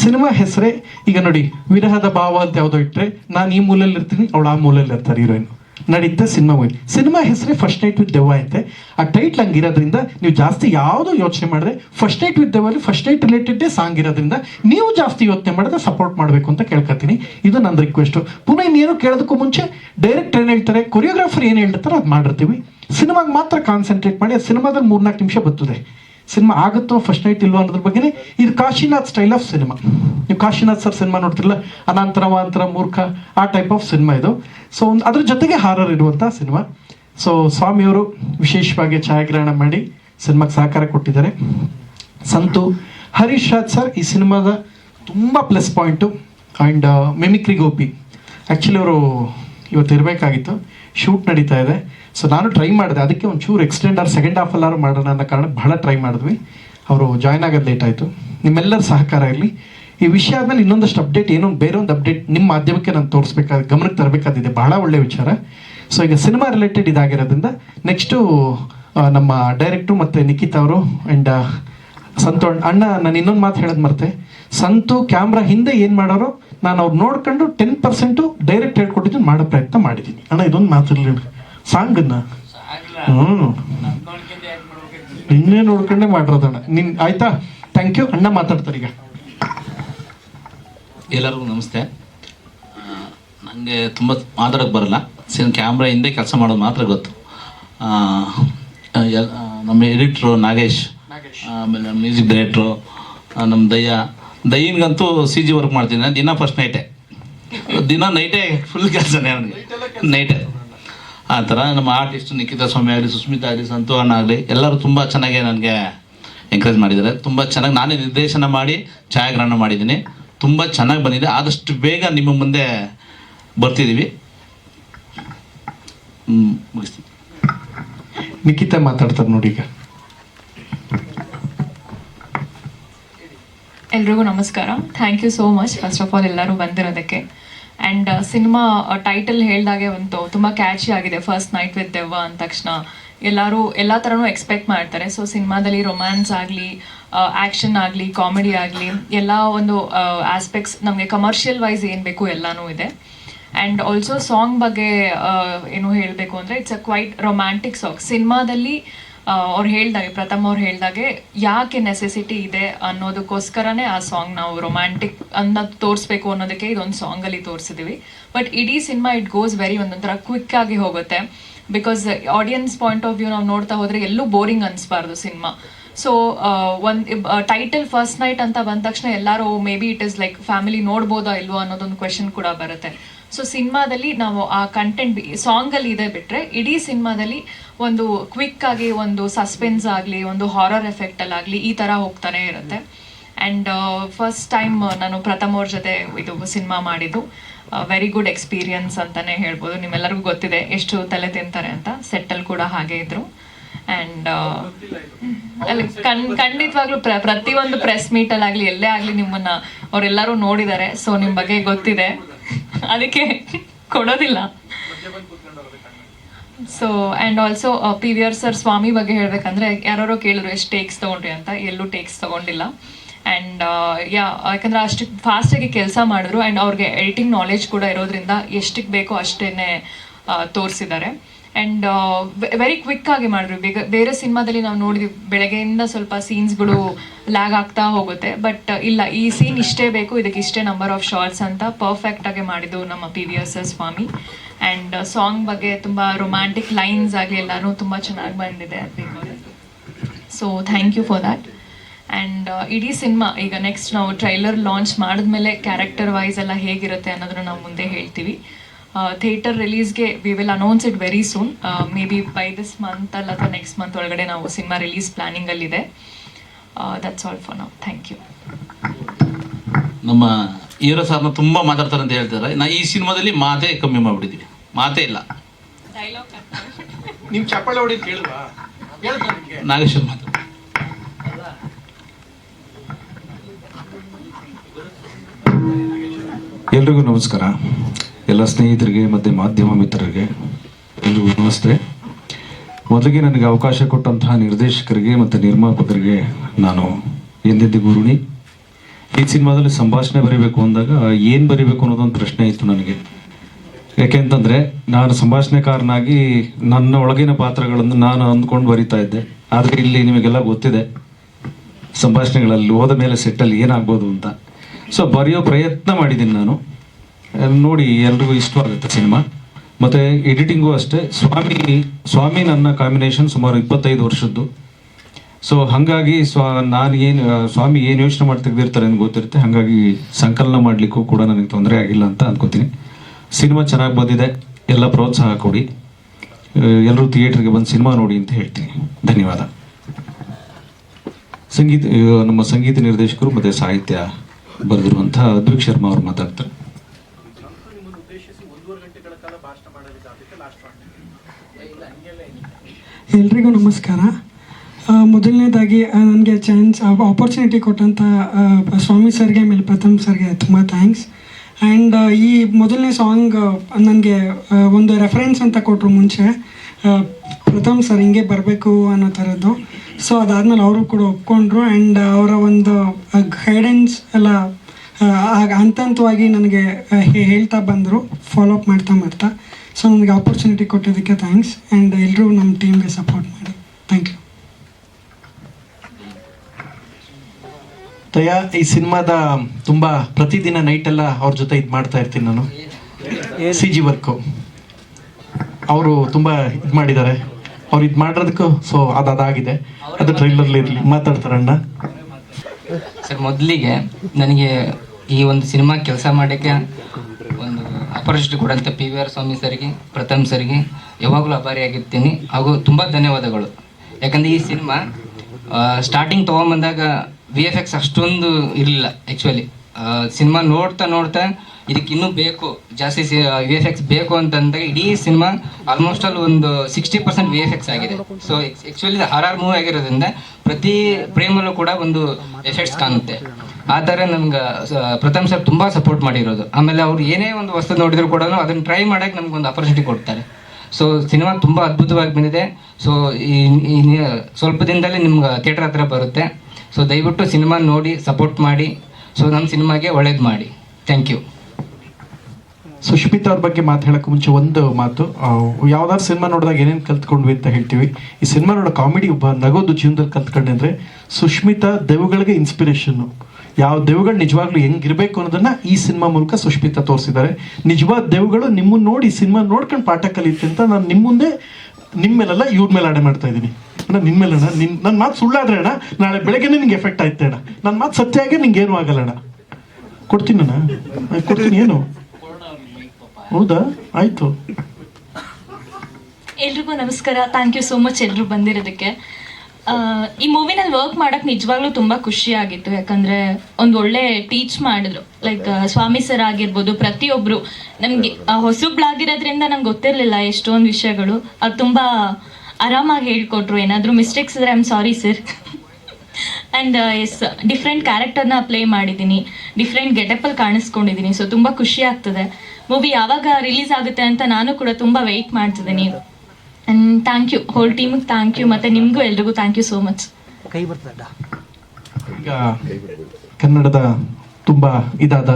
ಸಿನಿಮಾ ಹೆಸರೇ, ಈಗ ನೋಡಿ, ವಿರಹದ ಭಾವ ಅಂತ ಯಾವುದೋ ಇಟ್ಟರೆ ನಾನು ಈ ಮೂಲಲ್ಲಿ ಇರ್ತೀನಿ, ಅವಳು ಆ ಮೂಲಲ್ಲಿ ಇರ್ತಾರೆ ಹೀರೋಯಿನ್. ನಡೀತಾ ಸಿನಿಮಾ ಹೋಗಿ ಸಿನಿಮಾ ಹೆಸರೇ ಫಸ್ಟ್ ನೈಟ್ ವಿತ್ ದೆವ್ವ ಐತೆ ಆ ಟೈಟ್ಲ್ ಹಂಗಿರೋದ್ರಿಂದ ನೀವು ಜಾಸ್ತಿ ಯಾವುದೋ ಯೋಚನೆ ಮಾಡಿದ್ರೆ ಫಸ್ಟ್ ನೈಟ್ ವಿತ್ ದೆವ್ವಲ್ಲಿ ಫಸ್ಟ್ ನೈಟ್ ರಿಲೇಟೆಡ್ ಸಾಂಗ್ ಇರೋದ್ರಿಂದ ನೀವು ಜಾಸ್ತಿ ಯೋಚನೆ ಮಾಡಿದ್ರೆ ಸಪೋರ್ಟ್ ಮಾಡಬೇಕು ಅಂತ ಕೇಳ್ಕೊತೀನಿ ಇದು ನನ್ನ ರಿಕ್ವೆಸ್ಟು ಪುನಃ ಇನ್ನೇನು ಕೇಳೋದಕ್ಕೂ ಮುಂಚೆ ಡೈರೆಕ್ಟ್ ಏನು ಹೇಳ್ತಾರೆ ಕೊರಿಯೋಗ್ರಾಫರ್ ಏನು ಹೇಳ್ತಾರೋ ಅದು ಮಾಡಿರ್ತೀವಿ. ಸಿನಿಮಾಗೆ ಮಾತ್ರ ಕಾನ್ಸಂಟ್ರೇಟ್ ಮಾಡಿ, ಆ ಸಿನಿಮಾದಲ್ಲಿ ಮೂರ್ನಾಲ್ಕು ನಿಮಿಷ ಬರ್ತದೆ. ಸಿನಿಮಾ ಆಗುತ್ತೋ ಫಸ್ಟ್ ನೈಟ್ ಇಲ್ವೋ ಅನ್ನೋದ್ರ ಬಗ್ಗೆ ಇದು ಕಾಶಿನಾಥ್ ಸ್ಟೈಲ್ ಆಫ್ ಸಿನಿಮಾ ನೀವು ಕಾಶಿನಾಥ್ ಸರ್ ಸಿನಿಮಾ ನೋಡ್ತಿರಲ್ಲ ಅನಂತರ ವಾಂತರ ಮೂರ್ಖ, ಆ ಟೈಪ್ ಆಫ್ ಸಿನಿಮಾ ಇದು. ಸೊ ಒಂದು ಅದ್ರ ಜೊತೆಗೆ ಹಾರರ್ ಇರುವಂಥ ಸಿನಿಮಾ ಸೊ ಸ್ವಾಮಿಯವರು ವಿಶೇಷವಾಗಿ ಛಾಯಾಗ್ರಹಣ ಮಾಡಿ ಸಿನಿಮಾಗೆ ಸಹಕಾರ ಕೊಟ್ಟಿದ್ದಾರೆ. ಸಂತು ಹರೀಶ್ ರಾಜ್ ಸರ್ ಈ ಸಿನಿಮಾದ ತುಂಬ plus point and mimicry Gopi actually ಅವರು ಇವತ್ತು ಇರಬೇಕಾಗಿತ್ತು. ಶೂಟ್ ನಡೀತಾ ಇದೆ. ಸೊ ನಾನು ಟ್ರೈ ಮಾಡಿದೆ. ಅದಕ್ಕೆ ಒಂದು ಚೂರು ಎಕ್ಸ್ಟೆಂಡ್ ಆರ್ ಸೆಕೆಂಡ್ ಹಾಫ್ ಅಲ್ಲಾರು ಮಾಡೋಣ ಅನ್ನೋ ಕಾರಣ ಬಹಳ ಟ್ರೈ ಮಾಡಿದ್ವಿ. ಅವರು ಜಾಯ್ನ್ ಆಗೋದು ಲೇಟ್ ಆಯಿತು. ನಿಮ್ಮೆಲ್ಲರ ಸಹಕಾರ ಇರಲಿ. ಈ ವಿಷಯ ಆದಮೇಲೆ ಇನ್ನೊಂದಷ್ಟು ಅಪ್ಡೇಟ್ ಏನೋ ಬೇರೆ ಒಂದು ಅಪ್ಡೇಟ್ ನಿಮ್ಮ ಮಾಧ್ಯಮಕ್ಕೆ ನಾನು ತೋರಿಸ್ಬೇಕಾದ, ಗಮನಕ್ಕೆ ತರಬೇಕಾದಿದೆ. ಬಹಳ ಒಳ್ಳೆ ವಿಚಾರ. ಸೊ ಈಗ ಸಿನಿಮಾ ರಿಲೇಟೆಡ್ ಇದಾಗಿರೋದ್ರಿಂದ ನೆಕ್ಸ್ಟು ನಮ್ಮ ಡೈರೆಕ್ಟ್ರು ಮತ್ತು ನಿಖಿತ್ ಅವರು ಆ್ಯಂಡ್ ಸಂತು ಅಣ್ಣ, ನಾನು ಇನ್ನೊಂದು ಮಾತು ಹೇಳೋದು ಮರ್ತೆ. ಸಂತು ಕ್ಯಾಮ್ರಾ ಹಿಂದೆ ಏನು ಮಾಡೋರು ನಾನು ಅವ್ರು ನೋಡ್ಕೊಂಡು ಟೆನ್ ಪರ್ಸೆಂಟು ಡೈರೆಕ್ಟ್ ಹೇಳ್ಕೊಟ್ಟಿದ್ದು ಮಾಡೋ ಪ್ರಯತ್ನ ಮಾಡಿದ್ದೀನಿ. ಅಣ್ಣ ಇದೊಂದು ಮಾತಿರಲಿ ಸಾಂಗನ್ನ ಹ್ಞೂ ನಿನ್ನೆ ನೋಡ್ಕೊಂಡೇ ಮಾಡಿರೋದಣ್ಣ ನಿನ್ ಆಯ್ತಾ? ಥ್ಯಾಂಕ್ ಯು ಅಣ್ಣ ಮಾತಾಡ್ತಾರೆ ಈಗ. ಎಲ್ಲರಿಗೂ ನಮಸ್ತೆ. ನನಗೆ ತುಂಬ ಮಾತಾಡೋಕೆ ಬರಲ್ಲ. ಸಿನ್ ಕ್ಯಾಮ್ರಾ ಹಿಂದೆ ಕೆಲಸ ಮಾಡೋದು ಮಾತ್ರ ಗೊತ್ತು. ನಮ್ಮ ಎಡಿಟ್ರು ನಾಗೇಶ್. ಆಮೇಲೆ ನಮ್ಮ ಮ್ಯೂಸಿಕ್ ಡೈರೆಕ್ಟ್ರು ನಮ್ಮ ದಯ್ಯ. ದಯ್ಯನ್ಗಂತೂ ಸಿ ಜಿ ವರ್ಕ್ ಮಾಡ್ತೀನಿ ದಿನ ಫಸ್ಟ್ ನೈಟೇ ದಿನ ನೈಟೇ ಫುಲ್ ಕೆಲಸನೇ ಅವನಿಗೆ. ನೈಟೇ ಆ ಥರ ನಮ್ಮ ಆರ್ಟಿಸ್ಟ್ ನಿಖಿತಾ ಸ್ವಾಮಿ ಆಗಲಿ, ಸುಸ್ಮಿತಾ ಆಗಲಿ ಸಂತು ಅಣ್ಣ ಆಗಲಿ, ಎಲ್ಲರೂ ತುಂಬ ಚೆನ್ನಾಗಿ ನನಗೆ ಎಂಕರೇಜ್ ಮಾಡಿದ್ದಾರೆ. ತುಂಬ ಚೆನ್ನಾಗಿ ನಾನೇ ನಿರ್ದೇಶನ ಮಾಡಿ, ಛಾಯಾಗ್ರಹಣ ಮಾಡಿದ್ದೀನಿ. ತುಂಬ ಚೆನ್ನಾಗಿ ಬಂದಿದೆ. ಆದಷ್ಟು ಬೇಗ ನಿಮ್ಮ ಮುಂದೆ ಬರ್ತಿದ್ದೀವಿ. ಮುಗಿಸ್ತೀನಿ. ನಿಖಿತ ಮಾತಾಡ್ತಾರೆ ನೋಡಿ ಈಗ. ಎಲ್ರಿಗೂ ನಮಸ್ಕಾರ. Thank you so much first of all ಎಲ್ಲರೂ ಬಂದಿರೋದಕ್ಕೆ. ಆ್ಯಂಡ್ ಸಿನಿಮಾ ಟೈಟಲ್ ಹೇಳ್ದಾಗೆ ಒಂದು ತುಂಬ ಕ್ಯಾಚಿ ಆಗಿದೆ ಫಸ್ಟ್ ನೈಟ್ ವಿತ್ ದೆವ್ವ ಅಂದ ತಕ್ಷಣ. ಎಲ್ಲರೂ, ಎಲ್ಲ ಥರನೂ ಎಕ್ಸ್ಪೆಕ್ಟ್ ಮಾಡ್ತಾರೆ. ಸೊ ಸಿನಿಮಾದಲ್ಲಿ ರೊಮ್ಯಾನ್ಸ್ ಆಗಲಿ ಆ್ಯಕ್ಷನ್ ಆಗಲಿ ಕಾಮಿಡಿ ಆಗಲಿ, ಎಲ್ಲ ಒಂದು ಆಸ್ಪೆಕ್ಟ್ಸ್ ನಮಗೆ ಕಮರ್ಷಿಯಲ್ ವೈಸ್ ಏನು ಬೇಕು ಎಲ್ಲನೂ ಇದೆ. ಆ್ಯಂಡ್ ಆಲ್ಸೋ ಸಾಂಗ್ ಬಗ್ಗೆ ಏನು ಹೇಳಬೇಕು ಅಂದರೆ it's a quite romantic song ಸಿನಿಮಾದಲ್ಲಿ ಅವ್ರು ಹೇಳ್ದಾಗೆ, ಪ್ರಥಮ್ ಅವ್ರು ಹೇಳ್ದಾಗೆ ಯಾಕೆ ನೆಸೆಸಿಟಿ ಇದೆ ಅನ್ನೋದಕ್ಕೋಸ್ಕರನೇ ಆ ಸಾಂಗ್ ನಾವು ರೊಮ್ಯಾಂಟಿಕ್ ಅನ್ನೋದು ತೋರಿಸ್ಬೇಕು ಅನ್ನೋದಕ್ಕೆ ಇದೊಂದು ಸಾಂಗಲ್ಲಿ ತೋರಿಸಿದ್ದೀವಿ ಬಟ್ ಇಡೀ ಸಿನಿಮಾ ಇಟ್ ಗೋಸ್ ವೆರಿ ಒಂದೊಂಥರ ಕ್ವಿಕ್ ಆಗಿ ಹೋಗುತ್ತೆ. Because audience point of view ನಾವು ನೋಡ್ತಾ ಹೋದ್ರೆ ಎಲ್ಲೂ ಬೋರಿಂಗ್ ಅನಿಸ್ಬಾರ್ದು ಸಿನಿಮಾ ಸೊ ಒಂದು ಟೈಟಲ್ ಫಸ್ಟ್ ನೈಟ್ ಅಂತ ಬಂದ ತಕ್ಷಣ ಎಲ್ಲರೂ may be it is like family ನೋಡ್ಬೋದಾ ಇಲ್ವೋ ಅನ್ನೋದೊಂದು ಕ್ವೆಶನ್ ಕೂಡ ಬರುತ್ತೆ. ಸೊ ಸಿನಿಮಾದಲ್ಲಿ ನಾವು ಆ ಕಂಟೆಂಟ್ ಸಾಂಗಲ್ಲಿ ಇದೆ ಬಿಟ್ಟರೆ ಇಡೀ ಸಿನಿಮಾದಲ್ಲಿ ಒಂದು ಕ್ವಿಕ್ ಆಗಿ ಒಂದು ಸಸ್ಪೆನ್ಸ್ ಆಗಲಿ, ಒಂದು ಹಾರರ್ ಎಫೆಕ್ಟಲ್ಲಾಗಲಿ ಈ ಥರ ಹೋಗ್ತಾನೆ ಇರುತ್ತೆ. ಆ್ಯಂಡ್ ಫಸ್ಟ್ ಟೈಮ್ ನಾನು ಪ್ರಥಮ್ ಅವ್ರ ಜೊತೆ ಇದು ಸಿನಿಮಾ ಮಾಡಿದ್ದು. ವೆರಿ ಗುಡ್ ಎಕ್ಸ್ಪೀರಿಯನ್ಸ್ ಅಂತಾನೆ ಹೇಳ್ಬೋದು. ನಿಮ್ಮೆಲ್ಲರಿಗೂ ಗೊತ್ತಿದೆ ಎಷ್ಟು ತಲೆ ತಿಂತಾರೆ ಅಂತ. ಸೆಟ್ಟಲ್ಲಿ ಕೂಡ ಹಾಗೆ ಇದ್ರು. ಆ್ಯಂಡ್ ಅಲ್ಲಿ ಕಣ್, ಖಂಡಿತವಾಗ್ಲೂ ಪ್ರ, ಪ್ರತಿಯೊಂದು ಪ್ರೆಸ್ ಮೀಟಲ್ಲಾಗಲಿ ಎಲ್ಲೇ ಆಗಲಿ ನಿಮ್ಮನ್ನ ಅವರೆಲ್ಲರೂ ನೋಡಿದ್ದಾರೆ ಸೊ ನಿಮ್ಮ ಬಗ್ಗೆ ಗೊತ್ತಿದೆ. ಅದಕ್ಕೆ ಕೊಡೋದಿಲ್ಲ. So and also P V R sir Swami ಬಗ್ಗೆ ಹೇಳಬೇಕಂದ್ರೆ ಯಾರೋ ಕೇಳಿದ್ರು, ಎಷ್ಟು ಟೇಕ್ಸ್ ತೊಗೊಂಡ್ರಿ ಅಂತ? ಎಲ್ಲೂ ಟೇಕ್ಸ್ ತೊಗೊಂಡಿಲ್ಲ. ಆ್ಯಂಡ್ ಯಾ ಯಾಕಂದ್ರೆ ಅಷ್ಟು ಫಾಸ್ಟಾಗಿ ಕೆಲಸ ಮಾಡಿದ್ರು ಆ್ಯಂಡ್ ಅವ್ರಿಗೆ ಎಡಿಟಿಂಗ್ ನಾಲೆಜ್ ಕೂಡ ಇರೋದ್ರಿಂದ ಎಷ್ಟಕ್ಕೆ ಬೇಕೋ ಅಷ್ಟೇ ತೋರಿಸಿದ್ದಾರೆ. ಆ್ಯಂಡ್ ವೆರಿ ಕ್ವಿಕ್ ಆಗಿ ಮಾಡಿದ್ರು. ಬೇಗ, ಬೇರೆ ಸಿನಿಮಾದಲ್ಲಿ ನಾವು ನೋಡಿದ್ವಿ. ಬೆಳಗ್ಗೆಯಿಂದ ಸ್ವಲ್ಪ ಸೀನ್ಸ್ಗಳು ಲ್ಯಾಗ್ ಆಗ್ತಾ ಹೋಗುತ್ತೆ. ಬಟ್ ಇಲ್ಲ, ಈ ಸೀನ್ ಇಷ್ಟೇ ಬೇಕು. ಇದಕ್ಕೆ ಇಷ್ಟೇ ನಂಬರ್ ಆಫ್ ಶಾರ್ಟ್ಸ್ ಅಂತ ಪರ್ಫೆಕ್ಟ್ ಆಗಿ ಮಾಡಿದ್ದು ನಮ್ಮ P V S S Swami. And song ಬಗ್ಗೆ ತುಂಬ ರೊಮ್ಯಾಂಟಿಕ್ ಲೈನ್ಸ್ ಆಗಲಿ ಎಲ್ಲರೂ ತುಂಬ ಚೆನ್ನಾಗಿ ಬಂದಿದೆ so thank you for that and ಇಡೀ ಸಿನಿಮಾ, ಈಗ ನೆಕ್ಸ್ಟ್ ನಾವು ಟ್ರೈಲರ್ ಲಾಂಚ್ ಮಾಡಿದ್ಮೇಲೆ ಕ್ಯಾರೆಕ್ಟರ್ ವೈಸ್ ಎಲ್ಲ ಹೇಗಿರುತ್ತೆ ಅನ್ನೋದನ್ನ ನಾವು ಮುಂದೆ ಹೇಳ್ತೀವಿ. Theatre ರಿಲೀಸ್ಗೆ we will announce it very soon may be by this month ಅಲ್ಲ ಅಥವಾ ನೆಕ್ಸ್ಟ್ ಮಂತ್ ಒಳಗಡೆ ನಾವು ಸಿನಿಮಾ ರಿಲೀಸ್ ಪ್ಲಾನಿಂಗಲ್ಲಿದೆ ದಟ್ಸ್ ಆಲ್ ಫಾರ್ ನಾವು ಥ್ಯಾಂಕ್ ಯು ನಮ್ಮ ಹೀರೋ ಸರ್ನ ತುಂಬ ಮಾತಾಡ್ತಾರೆ ಅಂತ ಹೇಳ್ತಾರೆ. ನಾ ಈ ಸಿನಿಮಾದಲ್ಲಿ ಮಾತೇ ಕಮ್ಮಿ ಮಾಡಿಬಿಟ್ಟಿದ್ವಿ ಮಾತೇ ಇಲ್ಲ. ನಿಮ್ ಚಪ್ಪಾಳೆ ಹೊಡಿ ಕೇಳುವಾ? ನಾಗೇಶ್ವರ್ ಮಾತು. ಎಲ್ರಿಗೂ ನಮಸ್ಕಾರ. ಎಲ್ಲ ಸ್ನೇಹಿತರಿಗೆ ಮತ್ತು ಮಾಧ್ಯಮ ಮಿತ್ರರಿಗೆ ಎಲ್ರಿಗೂ ನಮಸ್ತೆ. ಮೊದಲಿಗೆ ನನಗೆ ಅವಕಾಶ ಕೊಟ್ಟಂತಹ ನಿರ್ದೇಶಕರಿಗೆ ಮತ್ತು ನಿರ್ಮಾಪಕರಿಗೆ ನಾನು ಎಂದೆಂದಿಗೂ ಋಣಿ. ಈ ಸಿನಿಮಾದಲ್ಲಿ ಸಂಭಾಷಣೆ ಬರೀಬೇಕು ಅಂದಾಗ ಏನು ಬರೀಬೇಕು ಅನ್ನೋದೊಂದು ಪ್ರಶ್ನೆ ಇತ್ತು ನನಗೆ. ಯಾಕೆಂತಂದರೆ ನಾನು ಸಂಭಾಷಣೆಕಾರನಾಗಿ ನನ್ನ ಒಳಗಿನ ಪಾತ್ರಗಳನ್ನು ನಾನು ಅಂದ್ಕೊಂಡು ಬರಿತಾ ಇದ್ದೆ. ಆದರೆ ಇಲ್ಲಿ ನಿಮಗೆಲ್ಲ ಗೊತ್ತಿದೆ, ಸಂಭಾಷಣೆಗಳಲ್ಲಿ ಹೋದ ಮೇಲೆ ಸೆಟ್ಟಲ್ಲಿ ಏನಾಗ್ಬೋದು ಅಂತ. ಸೊ ಬರೆಯೋ ಪ್ರಯತ್ನ ಮಾಡಿದ್ದೀನಿ ನಾನು. ನೋಡಿ ಎಲ್ರಿಗೂ ಇಷ್ಟವಾಗುತ್ತೆ ಸಿನಿಮಾ. ಮತ್ತು ಎಡಿಟಿಂಗು ಅಷ್ಟೇ. ಸ್ವಾಮಿ ಸ್ವಾಮಿ ನನ್ನ ಕಾಂಬಿನೇಷನ್ ಸುಮಾರು ಇಪ್ಪತ್ತೈದು ವರ್ಷದ್ದು. ಸೊ ಹಾಗಾಗಿ ಸ್ವ, ನಾನು ಏನು ಸ್ವಾಮಿ ಏನು ಯೋಚನೆ ಮಾಡಿ ತೆಗೆದಿರ್ತಾರೆ ಅಂತ ಗೊತ್ತಿರುತ್ತೆ. ಹಾಗಾಗಿ ಸಂಕಲನ ಮಾಡಲಿಕ್ಕೂ ಕೂಡ ನನಗೆ ತೊಂದರೆ ಆಗಿಲ್ಲ ಅಂತ ಅಂದ್ಕೋತೀನಿ ಸಿನಿಮಾ ಚೆನ್ನಾಗಿ ಬಂದಿದೆ. ಎಲ್ಲ ಪ್ರೋತ್ಸಾಹ ಕೊಡಿ. ಎಲ್ಲರೂ ಥಿಯೇಟ್ರಿಗೆ ಬಂದು ಸಿನಿಮಾ ನೋಡಿ ಅಂತ ಹೇಳ್ತೀನಿ. ಧನ್ಯವಾದ. ಸಂಗೀತ ನಮ್ಮ ಸಂಗೀತ ನಿರ್ದೇಶಕರು ಮತ್ತು ಸಾಹಿತ್ಯ ಬರೆದಿರುವಂಥ ಅದ್ವಿಕ್ ಶರ್ಮಾ ಅವರು ಮಾತಾಡ್ತಾರೆ. ಎಲ್ರಿಗೂ ನಮಸ್ಕಾರ. ಮೊದಲನೇದಾಗಿ ನನಗೆ ಚಾನ್ಸ್ ಆಪರ್ಚುನಿಟಿ ಕೊಟ್ಟಂಥ ಸ್ವಾಮಿ ಸರ್ಗೆ ಆಮೇಲೆ ಪ್ರಥಮ್ ಸರ್ಗೆ ತುಂಬ ಥ್ಯಾಂಕ್ಸ್ ಆ್ಯಂಡ್ ಈ ಮೊದಲನೇ ಸಾಂಗ್ ನನಗೆ ಒಂದು ರೆಫರೆನ್ಸ್ ಅಂತ ಕೊಟ್ಟರು ಮುಂಚೆ. ಪ್ರಥಮ್ ಸರ್ ಹಿಂಗೆ ಬರಬೇಕು ಅನ್ನೋ ಥರದ್ದು. ಸೊ ಅದಾದಮೇಲೆ ಅವರು ಕೂಡ ಒಪ್ಕೊಂಡ್ರು. ಆ್ಯಂಡ್ ಅವರ ಒಂದು ಗೈಡೆನ್ಸ್ ಎಲ್ಲ ಆಗ ಹಂತ ಹಂತವಾಗಿ ನನಗೆ ಹೇಳ್ತಾ ಬಂದರು. ಫಾಲೋ ಅಪ್ ಮಾಡ್ತಾ ಮಾಡ್ತಾ. ಸೊ ನನಗೆ ಆಪರ್ಚುನಿಟಿ ಕೊಟ್ಟಿದ್ದಕ್ಕೆ ಥ್ಯಾಂಕ್ಸ್ ಆ್ಯಂಡ್ ಎಲ್ಲರೂ ನಮ್ಮ ಟೀಮ್ಗೆ ಸಪೋರ್ಟ್ ಮಾಡಿ ಥ್ಯಾಂಕ್ ಯು ತಯಾ ಈ ಸಿನಿಮಾದ ತುಂಬ ಪ್ರತಿದಿನ ನೈಟ್ ಎಲ್ಲ ಅವ್ರ ಜೊತೆ ಇದು ಮಾಡ್ತಾ ಇರ್ತೀನಿ ನಾನು. ಸಿ ಜಿ ವರ್ಕು ಅವರು ತುಂಬ ಇದು ಮಾಡಿದ್ದಾರೆ. ಅವ್ರು ಇದು ಮಾಡಿರೋದಕ್ಕೂ ಸೊ ಅದು ಅದಾಗಿದೆ. ಅದು ಟ್ರೈಲರ್ಲಿ ಇರಲಿ. ಮಾತಾಡ್ತಾರಣ್ಣ ಸರ್ ಮೊದಲಿಗೆ ನನಗೆ ಈ ಒಂದು ಸಿನಿಮಾ ಕೆಲಸ ಮಾಡೋಕ್ಕೆ ಒಂದು ಕೊಡಂತ ಪಿ ವಿ ಆರ್ ಸ್ವಾಮಿ ಸರ್ಗೆ, ಪ್ರಥಮ್ ಸರ್ಗೆ ಯಾವಾಗಲೂ ಆಭಾರಿಯಾಗಿರ್ತೀನಿ ಹಾಗೂ ತುಂಬ ಧನ್ಯವಾದಗಳು. ಯಾಕಂದರೆ ಈ ಸಿನಿಮಾ ಸ್ಟಾರ್ಟಿಂಗ್ ತೊಗೊಂಬಂದಾಗ ವಿ ಎಫ್ ಎಕ್ಸ್ ಅಷ್ಟೊಂದು ಇರಲಿಲ್ಲ ಆ್ಯಕ್ಚುಲಿ ಸಿನಿಮಾ ನೋಡ್ತಾ ನೋಡ್ತಾ ಇದಕ್ಕೆ ಇನ್ನೂ ಬೇಕು, ಜಾಸ್ತಿ ವಿ ಎಫ್ ಎಕ್ಸ್ ಬೇಕು ಅಂತಂದಾಗ ಇಡೀ ಸಿನಿಮಾ ಆಲ್ಮೋಸ್ಟ್ ಆಲ್ ಒಂದು sixty percent V F X ಆಗಿದೆ. So actually R R move ಆಗಿರೋದ್ರಿಂದ ಪ್ರತಿ ಫ್ರೇಮಲ್ಲೂ ಕೂಡ ಒಂದು ಎಫೆಕ್ಟ್ಸ್ ಕಾಣುತ್ತೆ. ಆ ಥರ ನಮ್ಗೆ ಸ- ಪ್ರಥಮ್ ಸರ್ ತುಂಬ ಸಪೋರ್ಟ್ ಮಾಡಿರೋದು. ಆಮೇಲೆ ಅವ್ರು ಏನೇ ಒಂದು ವಸ್ತು ನೋಡಿದ್ರು ಕೂಡ ಅದನ್ನು ಟ್ರೈ ಮಾಡೋಕ್ಕೆ ನಮ್ಗೆ ಒಂದು ಅಪರ್ಚುನಿಟಿ ಕೊಡ್ತಾರೆ. ಸೊ ಸಿನಿಮಾ ತುಂಬ ಅದ್ಭುತವಾಗಿ ಬಂದಿದೆ. ಸೊ ಈ ಸ್ವಲ್ಪ ದಿನದಲ್ಲಿ ನಿಮ್ಗೆ ಥಿಯೇಟರ್ ಹತ್ರ ಬರುತ್ತೆ. ಸೊ ದಯವಿಟ್ಟು ಸಿನಿಮಾ ನೋಡಿ ಸಪೋರ್ಟ್ ಮಾಡಿ. ಸೊ ನಮ್ಮ ಸಿನಿಮಾಗೆ ಒಳ್ಳೇದು ಮಾಡಿ. ಥ್ಯಾಂಕ್ ಯು ಸುಷ್ಮಿತಾ ಅವ್ರ ಬಗ್ಗೆ ಮಾತು ಹೇಳೋಕೆ ಮುಂಚೆ ಒಂದು ಮಾತು. ಯಾವ್ದಾದ್ರು ಸಿನಿಮಾ ನೋಡಿದಾಗ ಏನೇನು ಕಲ್ತ್ಕೊಂಡ್ವಿ ಅಂತ ಹೇಳ್ತೀವಿ. ಈ ಸಿನಿಮಾ ನೋಡೋ ಕಾಮಿಡಿ ಒಬ್ಬ ನಗೋದು ಜೀವನದಲ್ಲಿ ಕಲ್ತ್ಕೊಂಡೆ ಅಂದರೆ ಸುಷ್ಮಿತಾ ದೇವುಗಳಿಗೆ ಇನ್ಸ್ಪಿರೇಷನ್ ಯಾವ ದೇವ್ಗಳು ನಿಜವಾಗ್ಲೂ ಹೆಂಗಿರ್ಬೇಕು ಅನ್ನೋದನ್ನ ಈ ಸಿನಿಮಾ ಮೂಲಕ ಸುಷ್ಮಿತಾ ತೋರಿಸಿದ್ದಾರೆ. ನಿಜವಾದ ದೇವ್ಗಳು ನಿಮ್ಮನ್ನ ನೋಡಿ ಸಿನಿಮಾ ನೋಡ್ಕೊಂಡು ಪಾಠ ಕಲಿಯುತ್ತೆ ಅಂತ ನಾನು ನಿಮ್ಮ ಮುಂದೆ ನಿಮ್ಮ ಮೇಲೆಲ್ಲ ಇವ್ರ ಮೇಲೆ ಆಡೆ ಮಾಡ್ತಾ ಇದ್ದೀನಿ. ಅಣ್ಣ, ನಿನ್ ಮೇಲೆ ಅಣ್ಣ, ನಿನ್ ನನ್ನ ಮಾತು ಸುಳ್ಳಾದ್ರೆ ಅಣ್ಣ, ನಾಳೆ ಬೆಳಗ್ಗೆನೆ ನಿಂಗೆ ಎಫೆಕ್ಟ್ ಆಯ್ತು ಅಣ್ಣ. ನನ್ನ ಮಾತು ಸತ್ಯ ಆಗಿ ನಿಂಗೆ ಏನೂ ಆಗಲ್ಲ ಅಣ್ಣ. ಕೊಡ್ತೀನಿ ಅಣ್ಣ. ಕೊಡ್ತೀನಿ ಏನು? ಹೌದಾ? ಆಯ್ತು. ಎಲ್ರಿಗೂ ನಮಸ್ಕಾರ. ಥ್ಯಾಂಕ್ ಯು ಸೋ ಮಚ್ ಎಲ್ಲರೂ ಬಂದಿರೋದಕ್ಕೆ. ಈ ಮೂವಿನಲ್ಲಿ ವರ್ಕ್ ಮಾಡಕ್ ನಿಜವಾಗ್ಲೂ ತುಂಬಾ ಖುಷಿ ಆಗಿತ್ತು ಯಾಕಂದ್ರೆ ಒಂದು ಒಳ್ಳೆ ಟೀಚ್ ಮಾಡಿದ್ರು. ಲೈಕ್ ಸ್ವಾಮಿ ಸರ್ ಆಗಿರ್ಬೋದು, ಪ್ರತಿಯೊಬ್ರು. ನಮ್ಗೆ ಹೊಸಬ್ಳಾಗಿರೋದ್ರಿಂದ ನಂಗೆ ಗೊತ್ತಿರಲಿಲ್ಲ ಎಷ್ಟೊಂದು ವಿಷಯಗಳು. ಅದು ತುಂಬಾ ಆರಾಮಾಗಿ ಹೇಳ್ಕೊಟ್ರು. ಏನಾದ್ರು ಮಿಸ್ಟೇಕ್ಸ್ ಇದ್ರೆ I'm sorry sir and as different ಕ್ಯಾರೆಕ್ಟರ್ನ play ಮಾಡಿದ್ದೀನಿ. ಡಿಫ್ರೆಂಟ್ ಗೆಟಪಲ್ಲಿ ಕಾಣಿಸ್ಕೊಂಡಿದ್ದೀನಿ. ಸೊ ತುಂಬ ಖುಷಿ ಆಗ್ತದೆ. ಮೂವಿ ಯಾವಾಗ ರಿಲೀಸ್ ಆಗುತ್ತೆ ಅಂತ ನಾನು ಕೂಡ ತುಂಬ ವೆಯ್ಟ್ ಮಾಡ್ತಿದ್ದೀನಿ. ಆ್ಯಂಡ್ ಥ್ಯಾಂಕ್ ಯು ಹೋಲ್ ಟೀಮಿಗೆ ಥ್ಯಾಂಕ್ ಯು ಮತ್ತೆ ನಿಮಗೂ ಎಲ್ರಿಗೂ ಥ್ಯಾಂಕ್ ಯು ಸೋ ಮಚ್ ಈಗ ಕನ್ನಡದ ತುಂಬ ಇದಾದ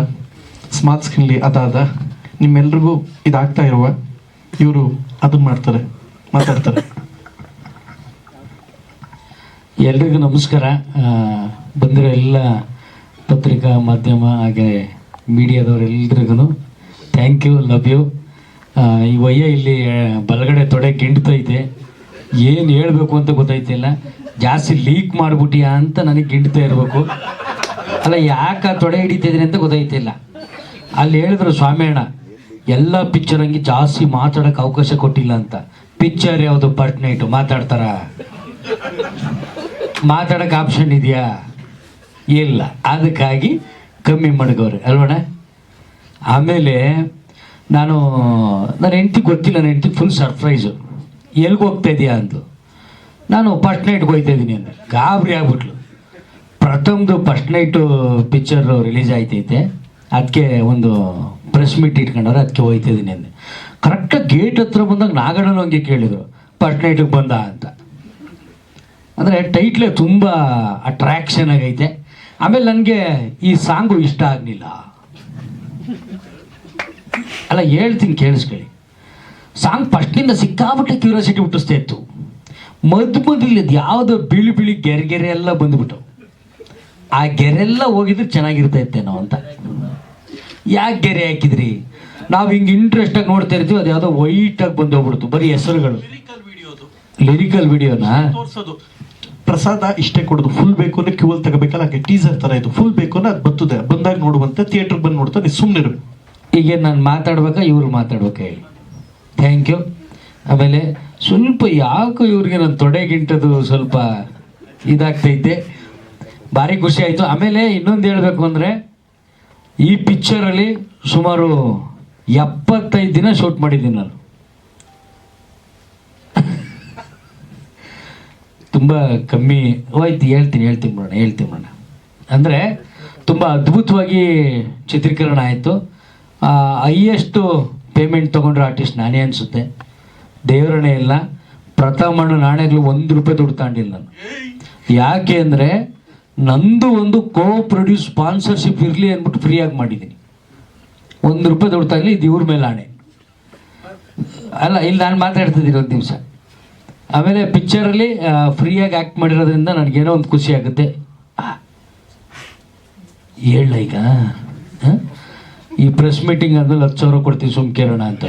ಸ್ಮಾರ್ಟ್ ಸ್ಕಿನ್ಲಿ ಅದಾದ ನಿಮ್ಮೆಲ್ರಿಗೂ ಇದಾಗ್ತಾ ಇರುವ ಇವರು ಅದನ್ನ ಮಾಡ್ತಾರೆ ಮಾತಾಡ್ತಾರೆ. ಎಲ್ರಿಗೂ ನಮಸ್ಕಾರ. ಬಂದಿರೋ ಎಲ್ಲ ಪತ್ರಿಕಾ ಮಾಧ್ಯಮ ಹಾಗೆ ಮೀಡಿಯಾದವರೆಲ್ಲರಿಗೂ ಥ್ಯಾಂಕ್ ಯು ಲವ್ ಯು ಈ ವಯ್ಯ ಇಲ್ಲಿ ಬಲಗಡೆ ತೊಡೆ ಗಿಂಡ್ತೈತೆ ಏನು ಹೇಳಬೇಕು ಅಂತ ಗೊತ್ತಾಯ್ತಿಲ್ಲ. ಜಾಸ್ತಿ ಲೀಕ್ ಮಾಡ್ಬಿಟ್ಟಿಯಾ ಅಂತ ನನಗೆ ಗಿಂಡ್ತಾ ಇರಬೇಕು. ಅಲ್ಲ, ಯಾಕೆ ತೊಡೆ ಹಿಡಿತಿದ್ದೀನಿ ಅಂತ ಗೊತ್ತಾಯ್ತಿಲ್ಲ. ಅಲ್ಲಿ ಹೇಳಿದ್ರು ಸ್ವಾಮಿಯಣ್ಣ ಎಲ್ಲ ಪಿಕ್ಚರ್ ಹಂಗೆ ಜಾಸ್ತಿ ಮಾತಾಡೋಕೆ ಅವಕಾಶ ಕೊಟ್ಟಿಲ್ಲ ಅಂತ. ಪಿಕ್ಚರ್ ಯಾವುದು ಪರ್ಟ್ ನೈಟು ಮಾತಾಡ್ತಾರ? ಮಾತಾಡೋಕೆ ಆಪ್ಷನ್ ಇದೆಯಾ? ಇಲ್ಲ. ಅದಕ್ಕಾಗಿ ಕಮ್ಮಿ ಮಡಗವ್ರೆ. ಅಲ್ವಣ್ಣ? ಆಮೇಲೆ ನಾನು, ನನ್ನ ಹೆಂಡತಿ ಗೊತ್ತಿಲ್ಲ, ನನ್ನ ಹೆಂಡತಿ ಫುಲ್ ಸರ್ಪ್ರೈಸು ಎಲ್ಲಿಗೆ ಹೋಗ್ತಾ ಇದೆಯಾ ಅಂದು. ನಾನು ಫಸ್ಟ್ ನೈಟ್ಗೆ ಹೋಗ್ತಾ ಇದ್ದೀನಿ ಅಂದರೆ ಗಾಬರಿ ಆಗ್ಬಿಟ್ಲು. ಪ್ರಥಮದು ಫಸ್ಟ್ ನೈಟು ಪಿಕ್ಚರು ರಿಲೀಸ್ ಆಯ್ತೈತೆ. ಅದಕ್ಕೆ ಒಂದು ಪ್ರೆಸ್ ಮೀಟ್ ಇಟ್ಕೊಂಡವ್ರೆ ಅದಕ್ಕೆ ಹೋಗ್ತಾ ಇದ್ದೀನಿ ಅಂದೆ. ಕರೆಕ್ಟಾಗಿ ಗೇಟ್ ಹತ್ರ ಬಂದಾಗ ನಾಗಣ್ಣನ ಹಂಗೆ ಕೇಳಿದರು. ಫಸ್ಟ್ ನೈಟಿಗೆ ಬಂದ ಅಂತ. ಅಂದರೆ ಟೈಟ್ಲೇ ತುಂಬ ಅಟ್ರಾಕ್ಷನ್ ಆಗೈತೆ. ಆಮೇಲೆ ನನಗೆ ಈ ಸಾಂಗು ಇಷ್ಟ ಆಗಲಿಲ್ಲ. ಅಲ್ಲ, ಹೇಳ್ತೀನಿ ಕೇಳಿಸ್ಕೊಳ್ಳಿ. ಸಾಂಗ್ ಫಸ್ಟಿಂದ ಸಿಕ್ಕಾಪಟ್ಟೆ ಕ್ಯೂರಿಯಾಸಿಟಿ ಹುಟ್ಟಿಸ್ತಾ ಇತ್ತು. ಮದ್ದು ಮದ್ಲಿ ಅದು ಯಾವುದೋ ಬಿಳಿ ಬಿಳಿ ಗೆರೆ ಗೆರೆ ಎಲ್ಲ ಬಂದ್ಬಿಟ್ಟು ಆ ಗೆರೆಲ್ಲ ಹೋಗಿದ್ರೆ ಚೆನ್ನಾಗಿರ್ತಾ ಅಂತ. ಯಾಕೆ ಗೆರೆ ಹಾಕಿದ್ರಿ? ನಾವು ಹಿಂಗೆ ಇಂಟ್ರೆಸ್ಟಾಗಿ ನೋಡ್ತಾ ಇರ್ತೀವಿ, ಅದು ಯಾವುದೋ ವೈಟಾಗಿ ಬಂದು ಹೋಗ್ಬಿಡ್ತು ಬರೀ ಹೆಸರುಗಳು. ಲಿರಿಕಲ್ ವಿಡಿಯೋನಾ ತೋರಿಸೋದು ಪ್ರಸಾದ ಇಷ್ಟೇ ಕೊಡೋದು ಫುಲ್ ಬೇಕು ಅಂದ್ರೆ ಕ್ಯೂಲ್ ತಗೋಬೇಕಲ್ಲ, ಹಾಗೆ ಟೀಸರ್ ತರ ಇದು. ಫುಲ್ ಬೇಕು ಅಂದ್ರೆ ಅದು ಬರ್ತದೆ. ಬಂದಾಗ ನೋಡುವಂತೆ ಥಿಯೇಟರ್ ಬಂದು ನೋಡ್ತಾ ನೀವು ಸುಮ್ಮನೆ ಈಗ ನಾನು ಮಾತಾಡ್ಬೇಕಾ? ಇವ್ರು ಮಾತಾಡ್ಬೇಕಾ ಹೇಳಿ. ಥ್ಯಾಂಕ್ ಯು ಆಮೇಲೆ ಸ್ವಲ್ಪ ಯಾಕೋ ಇವ್ರಿಗೆ ನನ್ನ ತೊಡೆಗಿಂಟದು ಸ್ವಲ್ಪ ಇದಾಗ್ತೈತೆ. ಭಾರಿ ಖುಷಿ ಆಯಿತು. ಆಮೇಲೆ ಇನ್ನೊಂದು ಹೇಳಬೇಕು ಅಂದರೆ, ಈ ಪಿಕ್ಚರಲ್ಲಿ ಸುಮಾರು ಎಪ್ಪತ್ತೈದು ದಿನ ಶೂಟ್ ಮಾಡಿದ್ದೀನಿ ನಾನು. ತುಂಬ ಕಮ್ಮಿ ಹೋಯ್ತು ಹೇಳ್ತೀನಿ ಹೇಳ್ತೀನಿ ಬಿಡೋಣ ಹೇಳ್ತೀನಿ ಬಿಡೋಣ. ಅಂದರೆ ತುಂಬ ಅದ್ಭುತವಾಗಿ ಚಿತ್ರೀಕರಣ ಆಯಿತು. ಹೈಯೆಸ್ಟು ಪೇಮೆಂಟ್ ತೊಗೊಂಡ್ರೆ ಆರ್ಟಿಸ್ಟ್ ನಾನೇ ಅನಿಸುತ್ತೆ. ದೇವರಣೆ ಇಲ್ಲ. ಪ್ರಥಮ ನಾಣ್ಯಗಳು ಒಂದು ರೂಪಾಯಿ ದುಡ್ಡು ತಗೊಂಡಿಲ್ಲ ನಾನು. ಯಾಕೆ ಅಂದರೆ ನಂದು ಒಂದು ಕೋ ಪ್ರೊಡ್ಯೂಸ್ ಸ್ಪಾನ್ಸರ್ಶಿಪ್ ಇರಲಿ ಅಂದ್ಬಿಟ್ಟು ಫ್ರೀಯಾಗಿ ಮಾಡಿದ್ದೀನಿ ಒಂದು ರೂಪಾಯಿ ದುಡ್ಡು ತಗಲಿ ಇದು ಇವ್ರ ಮೇಲೆ ಆಣೆ. ಅಲ್ಲ, ಇಲ್ಲಿ ನಾನು ಮಾತಾಡ್ತಿದ್ದೀನಿ ಒಂದು ದಿವಸ ಆಮೇಲೆ ಪಿಕ್ಚರಲ್ಲಿ ಫ್ರೀಯಾಗಿ ಆ್ಯಕ್ಟ್ ಮಾಡಿರೋದ್ರಿಂದ ನನಗೇನೋ ಒಂದು ಖುಷಿ ಆಗುತ್ತೆ. ಹೇಳ ಈಗ? ಹ? ಈ ಪ್ರೆಸ್ ಮೀಟಿಂಗ್ ಆದ್ಮೇಲೆ ಹತ್ತು ಸಾವಿರ ಕೊಡ್ತೀವಿ ಸುಮ್ ಕೇಳೋಣ ಅಂತ.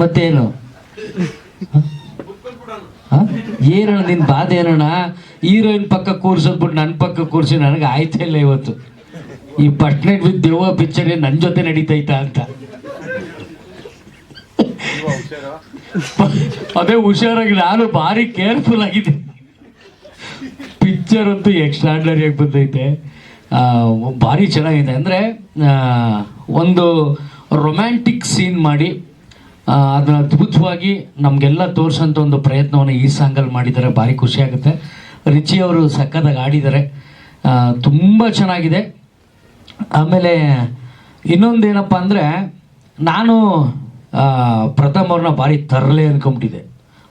ಮತ್ತೇನು? ಏನಣ್ಣ ನಿನ್ ಬಾಧೆ ಏನಣ್ಣ ಹೀರೋಯಿನ್ ಪಕ್ಕ ಕೂರ್ಸೋದ್ಬಿಟ್ಟು ನನ್ನ ಪಕ್ಕ ಕೂರ್ಸಿ ನನಗೆ ಆಯ್ತಾ ಇಲ್ಲ ಇವತ್ತು. ಈ ಪಟ್ನೆಟ್ ನೈಟ್ ವಿತ್ ದೇವ ಪಿಕ್ಚರ್ ನನ್ನ ಜೊತೆ ನಡೀತೈತಾ ಅಂತ. ಅದೇ ಹುಷಾರಾಗಿ, ನಾನು ಭಾರಿ ಕೇರ್ಫುಲ್ ಆಗಿದೆ ಪಿಕ್ಚರ್ ಅಂತೂ ಎಕ್ಸ್ಟ್ರಾಡ್ನರಿಯಾಗಿ ಬಂದೈತೆ. ಭಾರಿ ಚೆನ್ನಾಗಿದೆ. ಅಂದರೆ ಒಂದು ರೊಮ್ಯಾಂಟಿಕ್ ಸೀನ್ ಮಾಡಿ ಅದನ್ನ ಅದ್ಭುತವಾಗಿ ನಮಗೆಲ್ಲ ತೋರಿಸೋಂಥ ಒಂದು ಪ್ರಯತ್ನವನ್ನು ಈ ಸಾಂಗಲ್ಲಿ ಮಾಡಿದ್ದಾರೆ. ಭಾರಿ ಖುಷಿ ಆಗುತ್ತೆ. ರಿಚಿ ಅವರು ಸಕ್ಕತ್ತಾಗಿ ಆಡಿದ್ದಾರೆ ತುಂಬ ಚೆನ್ನಾಗಿದೆ. ಆಮೇಲೆ ಇನ್ನೊಂದೇನಪ್ಪ ಅಂದರೆ, ನಾನು ಪ್ರಥಮ ಪ್ರಥಮ್ ಅವ್ರನ್ನ ಭಾರಿ ತರಲೆ ಅಂದ್ಕೊಂಬಿಟ್ಟಿದ್ದೆ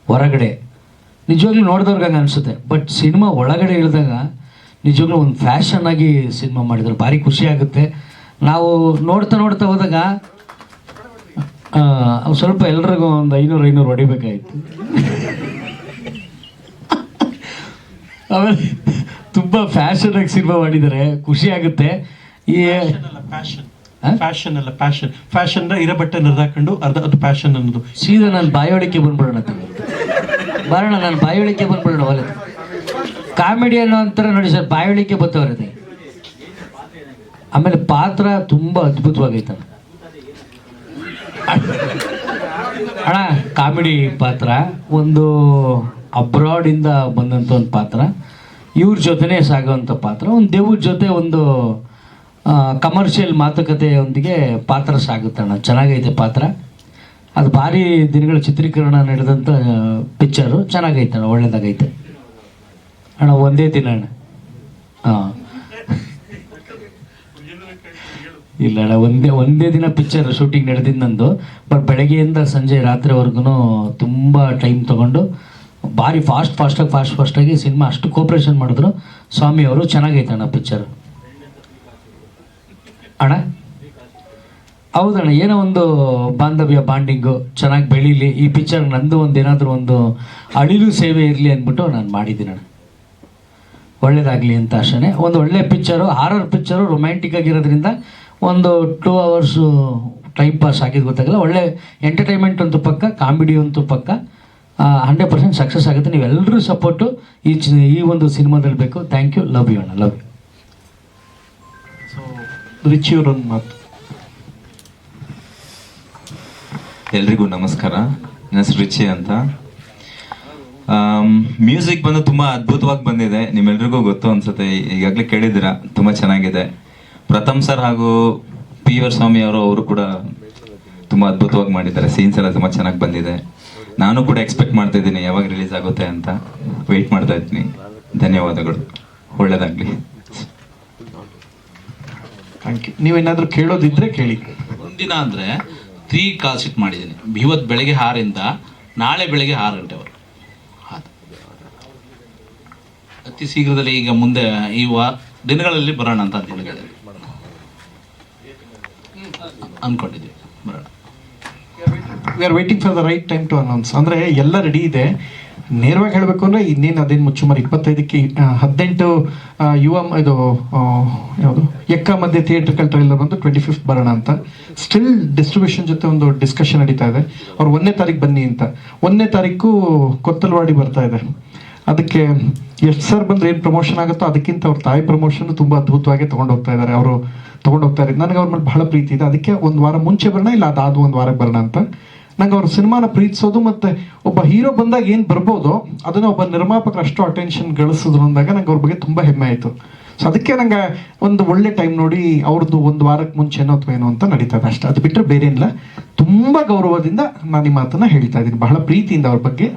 ಹೊರಗಡೆ. ನಿಜವಾಗ್ಲೂ ನೋಡಿದವ್ರಿಗೆ ಹಂಗೆ ಅನಿಸುತ್ತೆ. ಬಟ್ ಸಿನಿಮಾ ಒಳಗಡೆ ಇಳಿದಾಗ ನಿಜವಾಗ್ಲೂ ಒಂದು ಫ್ಯಾಷನ್ ಆಗಿ ಸಿನಿಮಾ ಮಾಡಿದ್ರು ಭಾರಿ ಖುಷಿ ಆಗುತ್ತೆ. ನಾವು ನೋಡ್ತಾ ನೋಡ್ತಾ ಹೋದಾಗ ಸ್ವಲ್ಪ ಎಲ್ರಿಗೂ ಒಂದು ಐನೂರು ಐನೂರು ಹೊಡಿಬೇಕಾಯ್ತು. ಆಮೇಲೆ ತುಂಬ ಫ್ಯಾಷನ್ ಆಗಿ ಸಿನಿಮಾ ಮಾಡಿದರೆ ಖುಷಿ ಆಗುತ್ತೆ. ಈ? ಫ್ಯಾಷನ್ ಅಲ್ಲ ಫ್ಯಾಷನ್ ಫ್ಯಾಷನ್ ಇರೋ ಬಟ್ಟೆ ಹಾಕೊಂಡು ಅರ್ಧ ಅದು ಫ್ಯಾಷನ್ ಅನ್ನೋದು. ಸೀದಾ ನಾನು ಬಾಯೋಳಿಕೆ ಬಂದ್ಬಿಡೋಣ. ಬರೋಣ ನಾನು ಬಾಯೋಳಿಕೆ ಬಂದ್ಬಿಡೋಣ ಒಲೆ. ಕಾಮಿಡಿ ಅನ್ನೋ ಅಂತಾರೆ ನೋಡಿ ಸರ್ ಬಾಯೋಳಿಕೆ ಬರ್ತವ್ರೆ ಆಮೇಲೆ ಪಾತ್ರ ತುಂಬ ಅದ್ಭುತವಾಗೈತೆ ಅಣ್ಣ, ಕಾಮಿಡಿ ಪಾತ್ರ, ಒಂದು ಅಬ್ರಾಡಿಂದ ಬಂದಂಥ ಒಂದು ಪಾತ್ರ, ಇವ್ರ ಜೊತೆನೇ ಸಾಗುವಂಥ ಪಾತ್ರ, ಒಂದು ದೇವ್ರ ಜೊತೆ ಒಂದು ಕಮರ್ಷಿಯಲ್ ಮಾತುಕತೆಯೊಂದಿಗೆ ಪಾತ್ರ ಸಾಗುತ್ತಣ್ಣ ಚೆನ್ನಾಗೈತೆ ಪಾತ್ರ. ಅದು ಭಾರಿ ದಿನಗಳ ಚಿತ್ರೀಕರಣ ನಡೆದಂಥ ಪಿಕ್ಚರು ಚೆನ್ನಾಗೈತೆ ಅಣ್ಣ, ಒಳ್ಳೇದಾಗೈತೆ. ಅಣ್ಣ, ಒಂದೇ ದಿನ ಅಣ್ಣ. ಹಾಂ ಇಲ್ಲ ಒಂದೇ ಒಂದೇ ದಿನ ಪಿಕ್ಚರ್ ಶೂಟಿಂಗ್ ನಡೆದಿದ್ದು ನಂದು. ಬಟ್ ಬೆಳಗ್ಗೆಯಿಂದ ಸಂಜೆ ರಾತ್ರಿವರೆಗೂ ತುಂಬ ಟೈಮ್ ತೊಗೊಂಡು, ಭಾರಿ ಫಾಸ್ಟ್ ಫಾಸ್ಟಾಗಿ ಫಾಸ್ಟ್ ಫಾಸ್ಟಾಗಿ ಸಿನಿಮಾ ಅಷ್ಟು ಕೋಪ್ರೇಷನ್ ಮಾಡಿದ್ರು. ಸ್ವಾಮಿ ಅವರು ಚೆನ್ನಾಗೈತೆ ಅಣ್ಣ ಪಿಕ್ಚರ್ ಅಣ್ಣ? ಹೌದಣ್ಣ, ಏನೋ ಒಂದು ಬಾಂಧವ್ಯ, ಬಾಂಡಿಂಗು, ಚೆನ್ನಾಗಿ ಬೆಳೀಲಿ. ಈ ಪಿಕ್ಚರ್ ನಂದು ಒಂದು ಏನಾದರೂ ಒಂದು ಅಳಿಲು ಸೇವೆ ಇರಲಿ ಅಂದ್ಬಿಟ್ಟು ನಾನು ಮಾಡಿದ್ದೀನಿ ಅಣ್ಣ ಒಳ್ಳೇದಾಗಲಿ ಅಂತ ಅಷ್ಟೇ ಒಂದು ಒಳ್ಳೆ ಪಿಕ್ಚರು ಹಾರರ್ ಪಿಕ್ಚರು ರೊಮ್ಯಾಂಟಿಕ್ ಆಗಿರೋದ್ರಿಂದ ಒಂದು ಟೂ ಅವರ್ಸು ಟೈಮ್ ಪಾಸ್ ಆಗಿದ್ದು ಗೊತ್ತಾಗಲ್ಲ. ಒಳ್ಳೆ ಎಂಟರ್ಟೈನ್ಮೆಂಟ್ ಅಂತೂ ಪಕ್ಕ ಕಾಮಿಡಿ ಅಂತೂ ಪಕ್ಕ. ಹಂಡ್ರೆಡ್ ಪರ್ಸೆಂಟ್ ಸಕ್ಸಸ್ ಆಗುತ್ತೆ. ನೀವೆಲ್ಲರೂ ಸಪೋರ್ಟು ಈ ಚಿ- ಈ ಒಂದು ಸಿನಿಮಾದಲ್ಲಿ ಬೇಕು. ಥ್ಯಾಂಕ್ ಯು ಲವ್ ಯು ಅಣ್ಣ. ಲವ್ ಯು ರಿಚಿ ಅವರೊಂದು ಮಾತು. ಎಲ್ರಿಗೂ ನಮಸ್ಕಾರ. ನನ್ನ ಹೆಸರು ರಿಚಿ ಅಂತ. ಮ್ಯೂಸಿಕ್ ಬಂದು ತುಂಬ ಅದ್ಭುತವಾಗಿ ಬಂದಿದೆ. ನಿಮ್ಮೆಲ್ರಿಗೂ ಗೊತ್ತು ಅನ್ಸುತ್ತೆ. ಈಗಾಗಲೇ ಕೇಳಿದ್ದೀರಾ. ತುಂಬ ಚೆನ್ನಾಗಿದೆ. ಪ್ರಥಮ್ ಸರ್ ಹಾಗೂ ಪಿ ವರ್ ಸ್ವಾಮಿ ಅವರು ಅವರು ಕೂಡ ತುಂಬ ಅದ್ಭುತವಾಗಿ ಮಾಡಿದ್ದಾರೆ. ಸೀನ್ಸ್ ಎಲ್ಲ ತುಂಬ ಚೆನ್ನಾಗಿ ಬಂದಿದೆ. ನಾನು ಕೂಡ ಎಕ್ಸ್ಪೆಕ್ಟ್ ಮಾಡ್ತಾ ಇದ್ದೀನಿ ಯಾವಾಗ ರಿಲೀಸ್ ಆಗುತ್ತೆ ಅಂತ. ವೆಯ್ಟ್ ಮಾಡ್ತಾ ಇದ್ದೀನಿ. ಧನ್ಯವಾದಗಳು. ಒಳ್ಳೇದಾಗಲಿ. ಥ್ಯಾಂಕ್ ಯು ನೀವೇನಾದರೂ ಕೇಳೋದಿದ್ರೆ ಕೇಳಿ. ಒಂದಿನ ಅಂದರೆ ತ್ರೀ ಕಾಲ್ ಶೀಟ್ ಮಾಡಿದ್ದೀನಿ. ಇವತ್ತು ಬೆಳಗ್ಗೆ ಆರಿಂದ ನಾಳೆ ಬೆಳಗ್ಗೆ ಆರು ಗಂಟೆವರೆಗೆ ಅದು. ಅತಿ ಶೀಘ್ರದಲ್ಲಿ ಈಗ ಮುಂದೆ ಈ ವಾ ದಿನಗಳಲ್ಲಿ ಬರೋಣ ಅಂತ ಅಂದ್ಕೊಂಡಿದ್ದೀವಿ ಅಂದ್ಕೊಂಡಿದ್ದೀವಿ ಬರೋಣ. We are waiting for the right time to announce ಅಂದರೆ ಎಲ್ಲ ರೆಡಿ ಇದೆ. ನೇರವಾಗಿ ಹೇಳಬೇಕು ಅಂದರೆ ಇನ್ನೇನು ಅದೇನು ಮುಚ್ಚುಮಾರು ಇಪ್ಪತ್ತೈದಕ್ಕೆ ಹದಿನೆಂಟು ಯುವ ಇದು ಯಾವುದು? ಎಕ್ಕ ಮಧ್ಯೆ ಥಿಯೇಟ್ರಿಕಲ್ ಟ್ರೈಲರ್ ಬಂದು ಟ್ವೆಂಟಿ ಫಿಫ್ತ್ ಬರೋಣ ಅಂತ. ಸ್ಟಿಲ್ ಡಿಸ್ಟ್ರಿಬ್ಯೂಷನ್ ಜೊತೆ ಒಂದು ಡಿಸ್ಕಷನ್ ನಡೀತಾ ಇದೆ. ಅವ್ರು ಒಂದನೇ ತಾರೀಕು ಬನ್ನಿ ಅಂತ. ಒಂದನೇ ತಾರೀಕು ಕೊತ್ತಲವಾಡಿ ಬರ್ತಾ ಇದೆ. ಅದಕ್ಕೆ ಎಷ್ಟು ಸರ್ ಬಂದರೆ ಏನು ಪ್ರಮೋಷನ್ ಆಗುತ್ತೋ ಅದಕ್ಕಿಂತ ಅವ್ರ ತಾಯಿ ಪ್ರಮೋಷನ್ ತುಂಬ ಅದ್ಭುತವಾಗಿ ತೊಗೊಂಡು ಹೋಗ್ತಾ ಇದ್ದಾರೆ ಅವರು ತೊಗೊಂಡು ಹೋಗ್ತಾ ಇದ್ದಾರೆ ನನಗೆ ಅವ್ರ ಮೇಲೆ ಬಹಳ ಪ್ರೀತಿ ಇದೆ. ಅದಕ್ಕೆ ಒಂದು ವಾರ ಮುಂಚೆ ಬರೋಣ, ಇಲ್ಲ ಅದಾದ ಒಂದು ವಾರಕ್ಕೆ ಬರೋಣ ಅಂತ. ನಂಗೆ ಅವ್ರ ಸಿನಿಮಾನ ಪ್ರೀತಿಸೋದು ಮತ್ತೆ ಒಬ್ಬ ಹೀರೋ ಬಂದಾಗ ಏನು ಬರ್ಬೋದು, ಅದನ್ನ ಒಬ್ಬ ನಿರ್ಮಾಪಕರು ಅಷ್ಟು ಅಟೆನ್ಷನ್ ಗಳಿಸಿದ್ರು ಅಂದಾಗ ನಂಗೆ ಅವ್ರ ಬಗ್ಗೆ ತುಂಬ ಹೆಮ್ಮೆ ಆಯಿತು. ಸೊ ಅದಕ್ಕೆ ನಂಗೆ ಒಂದು ಒಳ್ಳೆ ಟೈಮ್ ನೋಡಿ ಅವ್ರದ್ದು ಒಂದು ವಾರಕ್ಕೆ ಮುಂಚೆನೋ ಅಥವಾ ಏನೋ ಅಂತ ನಡೀತದೆ ಅಷ್ಟೇ. ಅದು ಬಿಟ್ಟರೆ ಬೇರೆ ಇಲ್ಲ ತುಂಬ ಗೌರವದಿಂದ ನಾನು ಈ ಮಾತನ್ನ ಹೇಳ್ತಾ ಇದ್ದೀನಿ. ಬಹಳ ಪ್ರೀತಿಯಿಂದ ಅವ್ರ ಬಗ್ಗೆ.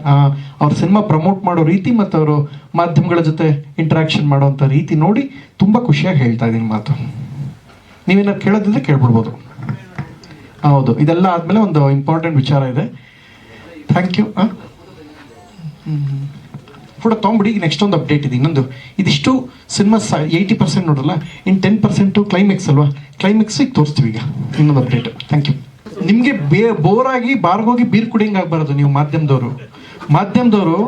ಅವ್ರ ಸಿನಿಮಾ ಪ್ರಮೋಟ್ ಮಾಡೋ ರೀತಿ ಮತ್ತು ಅವರು ಮಾಧ್ಯಮಗಳ ಜೊತೆ ಇಂಟ್ರಾಕ್ಷನ್ ಮಾಡೋವಂಥ ರೀತಿ ನೋಡಿ ತುಂಬ ಖುಷಿಯಾಗಿ ಹೇಳ್ತಾ ಇದ್ದೀನಿ ಮಾತು. ನೀವೇನಾದ್ರು ಕೇಳೋದಿದ್ರೆ ಕೇಳ್ಬಿಡ್ಬೋದು. ಹೌದು, ಇದೆಲ್ಲ ಆದಮೇಲೆ ಒಂದು ಇಂಪಾರ್ಟೆಂಟ್ ವಿಚಾರ ಇದೆ. ಥ್ಯಾಂಕ್ ಯು ಕೂಡ ತೊಗೊಂಬಿಡಿ ನೆಕ್ಸ್ಟ್ ಒಂದು ಅಪ್ಡೇಟ್ ಇದೆ. ಇನ್ನೊಂದು, ಇದಿಷ್ಟು ಸಿನಿಮಾ ಏಯ್ಟಿ ಪರ್ಸೆಂಟ್ ನೋಡಲ್ಲ, ಇನ್ ಟೆನ್ ಪರ್ಸೆಂಟು ಕ್ಲೈಮ್ಯಾಕ್ಸ್ ಅಲ್ವಾ? ಕ್ಲೈಮ್ಯಾಕ್ಸ್ ಈಗ ತೋರಿಸ್ತೀವಿ ಈಗ, ಇನ್ನೊಂದು ಅಪ್ಡೇಟ್ ಥ್ಯಾಂಕ್ ಯು ನಿಮಗೆ ಬೇ, ಬೋರಾಗಿ ಬಾರ್ಗೋಗಿ ಬೀರ್ ಕುಡಿಯಂಗೆ ಆಗಬಾರ್ದು ನೀವು ಮಾಧ್ಯಮದವರು. ಮಾಧ್ಯಮದವರು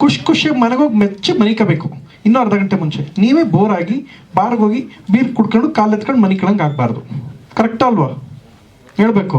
ಖುಷಿ ಖುಷಿಯಾಗಿ ಮನೆಗೋಗಿ ಮೆಚ್ಚಿ ಮನಿಕಬೇಕು. ಇನ್ನೂ ಅರ್ಧ ಗಂಟೆ ಮುಂಚೆ. ನೀವೇ ಬೋರಾಗಿ ಬಾರ್ಗೋಗಿ ಬೀರ್ ಕುಡ್ಕೊಂಡು ಕಾಲು ಎತ್ಕೊಂಡು ಮನಿಕಳಂಗೆ ಆಗಬಾರ್ದು ಕರೆಕ್ಟ್ ಅಲ್ವಾ? ಹೇಳ್ಬೇಕು.